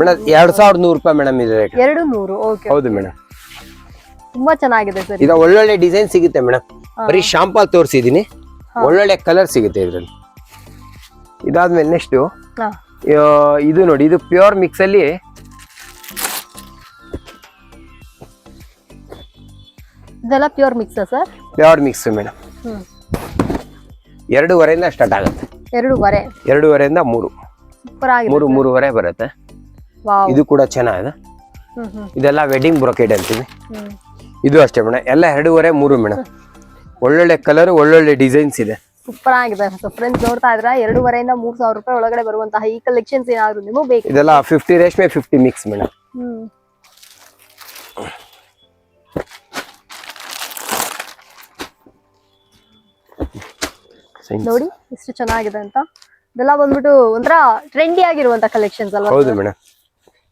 ಮೇಡಮ್ ಎರಡು ಸಾವಿರದ ನೂರು ರೂಪಾಯಿ ಮೇಡಮ್ ಇದೆ ರೇಟ್ ಎರಡು ನೂರು ಓಕೆ ಹೌದು ಮೇಡಮ್. ತುಂಬಾ ಚೆನ್ನಾಗಿದೆ ಸರ್ ಈಗ ಒಳ್ಳೊಳ್ಳೆ ಡಿಸೈನ್ ಸಿಗುತ್ತೆ ಮೇಡಮ್. ಬರೀ ಶಾಂಪಲ್ ತೋರಿಸಿದೀನಿ ಒಳ್ಳೊಳ್ಳೆ ಕಲರ್ ಸಿಗುತ್ತೆ ಇದರಲ್ಲಿ. ಇದಾದ್ಮೇಲೆ ನೆಕ್ಸ್ಟ್ ಇದು ನೋಡಿ ಇದು ಪ್ಯೂರ್ ಮಿಕ್ಸ್ ಅಲ್ಲಿ ಇದೆಲ್ಲ pure mix sir pure mix madam ಎರಡೂವರೆಯಿಂದ start ಆಗುತ್ತೆ. ಎರಡೂವರೆ. ಎರಡೂವರೆಯಿಂದ ಮೂರು. ಮೂರು ಮೂರುವರೆ ಬರುತ್ತೆ. ಇದು ಕೂಡ ಚೆನ್ನಾಗಿದೆ. ಇದೆಲ್ಲ ವೆಡ್ಡಿಂಗ್ ಬ್ರೊಕೆಡ್ ಅಂತೀವಿ. ಇದು ಅಷ್ಟೇ ಮೇಡಮ್ ಎಲ್ಲ ಎರಡೂವರೆ ಮೂರು ಮೇಡಮ್ ಒಳ್ಳೊಳ್ಳೆ ಕಲರ್ ಒಳ್ಳೊಳ್ಳೆ ಡಿಸೈನ್ಸ್ ಇದೆ. ಸೂಪರ್ ಆಗಿದೆ. ಸೊ ಫ್ರೆಂಡ್ಸ್ ನೋಡ್ತಾ ಇದ್ರ ಎರಡೂವರೆಯಿಂದ ಮೂರ್ ಸಾವಿರ ರೂಪಾಯಿ ಒಳಗಡೆ ಬರುವಂತಹ ಈ ಕಲೆಕ್ಷನ್ಸ್ ಏನಾದ್ರು ನಿಮಗೆ ಬೇಕು? ಇದೆಲ್ಲ ಫಿಫ್ಟಿ ರೇಷ್ಮೆ ಫಿಫ್ಟಿ ಮಿಕ್ಸ್ ಮೇಡಮ್ ನೋಡಿ ಎಷ್ಟು ಚೆನ್ನಾಗಿದೆ ಅಂತ. ಇದೆಲ್ಲ ಬಂದ್ಬಿಟ್ಟು ಒಂಥರ ಟ್ರೆಂಡಿ ಆಗಿರುವಂತ ಕಲೆಕ್ಷನ್ಸ್ ಅಲ್ವಾ? ಹೌದು ಮೇಡಮ್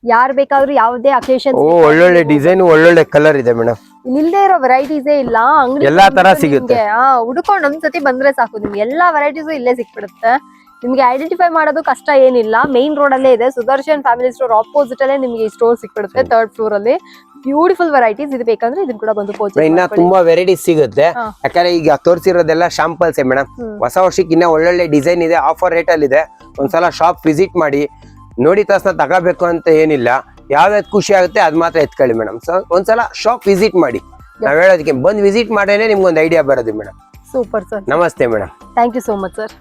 ಯಾರು ಬೇಕಾದ್ರೂ ಯಾವುದೇ ಅಕೇಶನ್ ಒಳ್ಳೊಳ್ಳೆ ಡಿಸೈನ್ ಒಳ್ಳೊಳ್ಳೆ ಕಲರ್ ಇದೆ ಮೇಡಮ್ ಇಲ್ಲದೆ ಇರೋ ವೆರೈಟೀಸೇ ಇಲ್ಲ. ಅಂಗಡಿ ಎಲ್ಲಾ ತರ ಸಿಗುತ್ತೆ. ಹುಡ್ಕೊಂಡು ಒಂದ್ಸತಿ ಬಂದ್ರೆ ಸಾಕು. ನಿಮ್ಗೆ ಎಲ್ಲಾ ವೆರೈಟೀಸು ಇಲ್ಲೇ ಸಿಕ್ಬಿಡುತ್ತೆ. ನಿಮ್ಗೆ ಐಡೆಂಟಿಫೈ ಮಾಡೋದು ಕಷ್ಟ ಏನಿಲ್ಲ. ಮೇನ್ ರೋಡ್ ಅಲ್ಲೇ ಇದೆ. ಸುದರ್ಶನ್ ಫ್ಯಾಮಿಲಿ ಸ್ಟೋರ್ ಆಪೋಸಿಟ್ ಅಲ್ಲೇ ನಿಮ್ಗೆ ಈ ಸ್ಟೋರ್ ಸಿಕ್ಬಿಡುತ್ತೆ ತರ್ಡ್ ಫ್ಲೋರ್ ಅಲ್ಲಿ. ಬ್ಯೂಟಿಫುಲ್ ವೆರೈಟೀಸ್ ಇದು ಬೇಕಂದ್ರೆ ಇದನ್ನ ಕೂಡ ಬಂದು ಪರ್ಚೇಸ್ ಇನ್ನ ತುಂಬಾ ವೆರೈಟೀಸ್ ಸಿಗುತ್ತೆ. ಯಾಕಂದ್ರೆ ಈಗ ತೋರಿಸಿರೋದೆಲ್ಲ ಶಾಂಪಲ್ಸ್ ಮೇಡಮ್. ಹೊಸ ವರ್ಷಕ್ಕೆ ಇನ್ನ ಒಳ್ಳೊಳ್ಳೆ ಡಿಸೈನ್ ಇದೆ ಆಫರ್ ರೇಟ್ ಅಲ್ಲಿ ಇದೆ ಒಂದ್ಸಲ ಶಾಪ್ ವಿಸಿಟ್ ಮಾಡಿ ನೋಡಿ ತಕ್ಷಣ ತಗೋಬೇಕು ಅಂತ ಏನಿಲ್ಲ. ಯಾವ್ದಾವ್ದು ಖುಷಿ ಆಗುತ್ತೆ ಅದು ಮಾತ್ರ ಎತ್ಕೊಳ್ಳಿ ಮೇಡಮ್ ಸೊ ಒಂದ್ಸಲ ಶಾಪ್ ವಿಸಿಟ್ ಮಾಡಿ. ನಾವ್ ಹೇಳೋದಕ್ಕೆ ಬಂದ್ ವಿಸಿಟ್ ಮಾಡೇನೆ ನಿಮ್ಗೊಂದು ಐಡಿಯಾ ಬರೋದು ಮೇಡಮ್ ಸೂಪರ್ ಸರ್ ನಮಸ್ತೆ madam thank you so much sir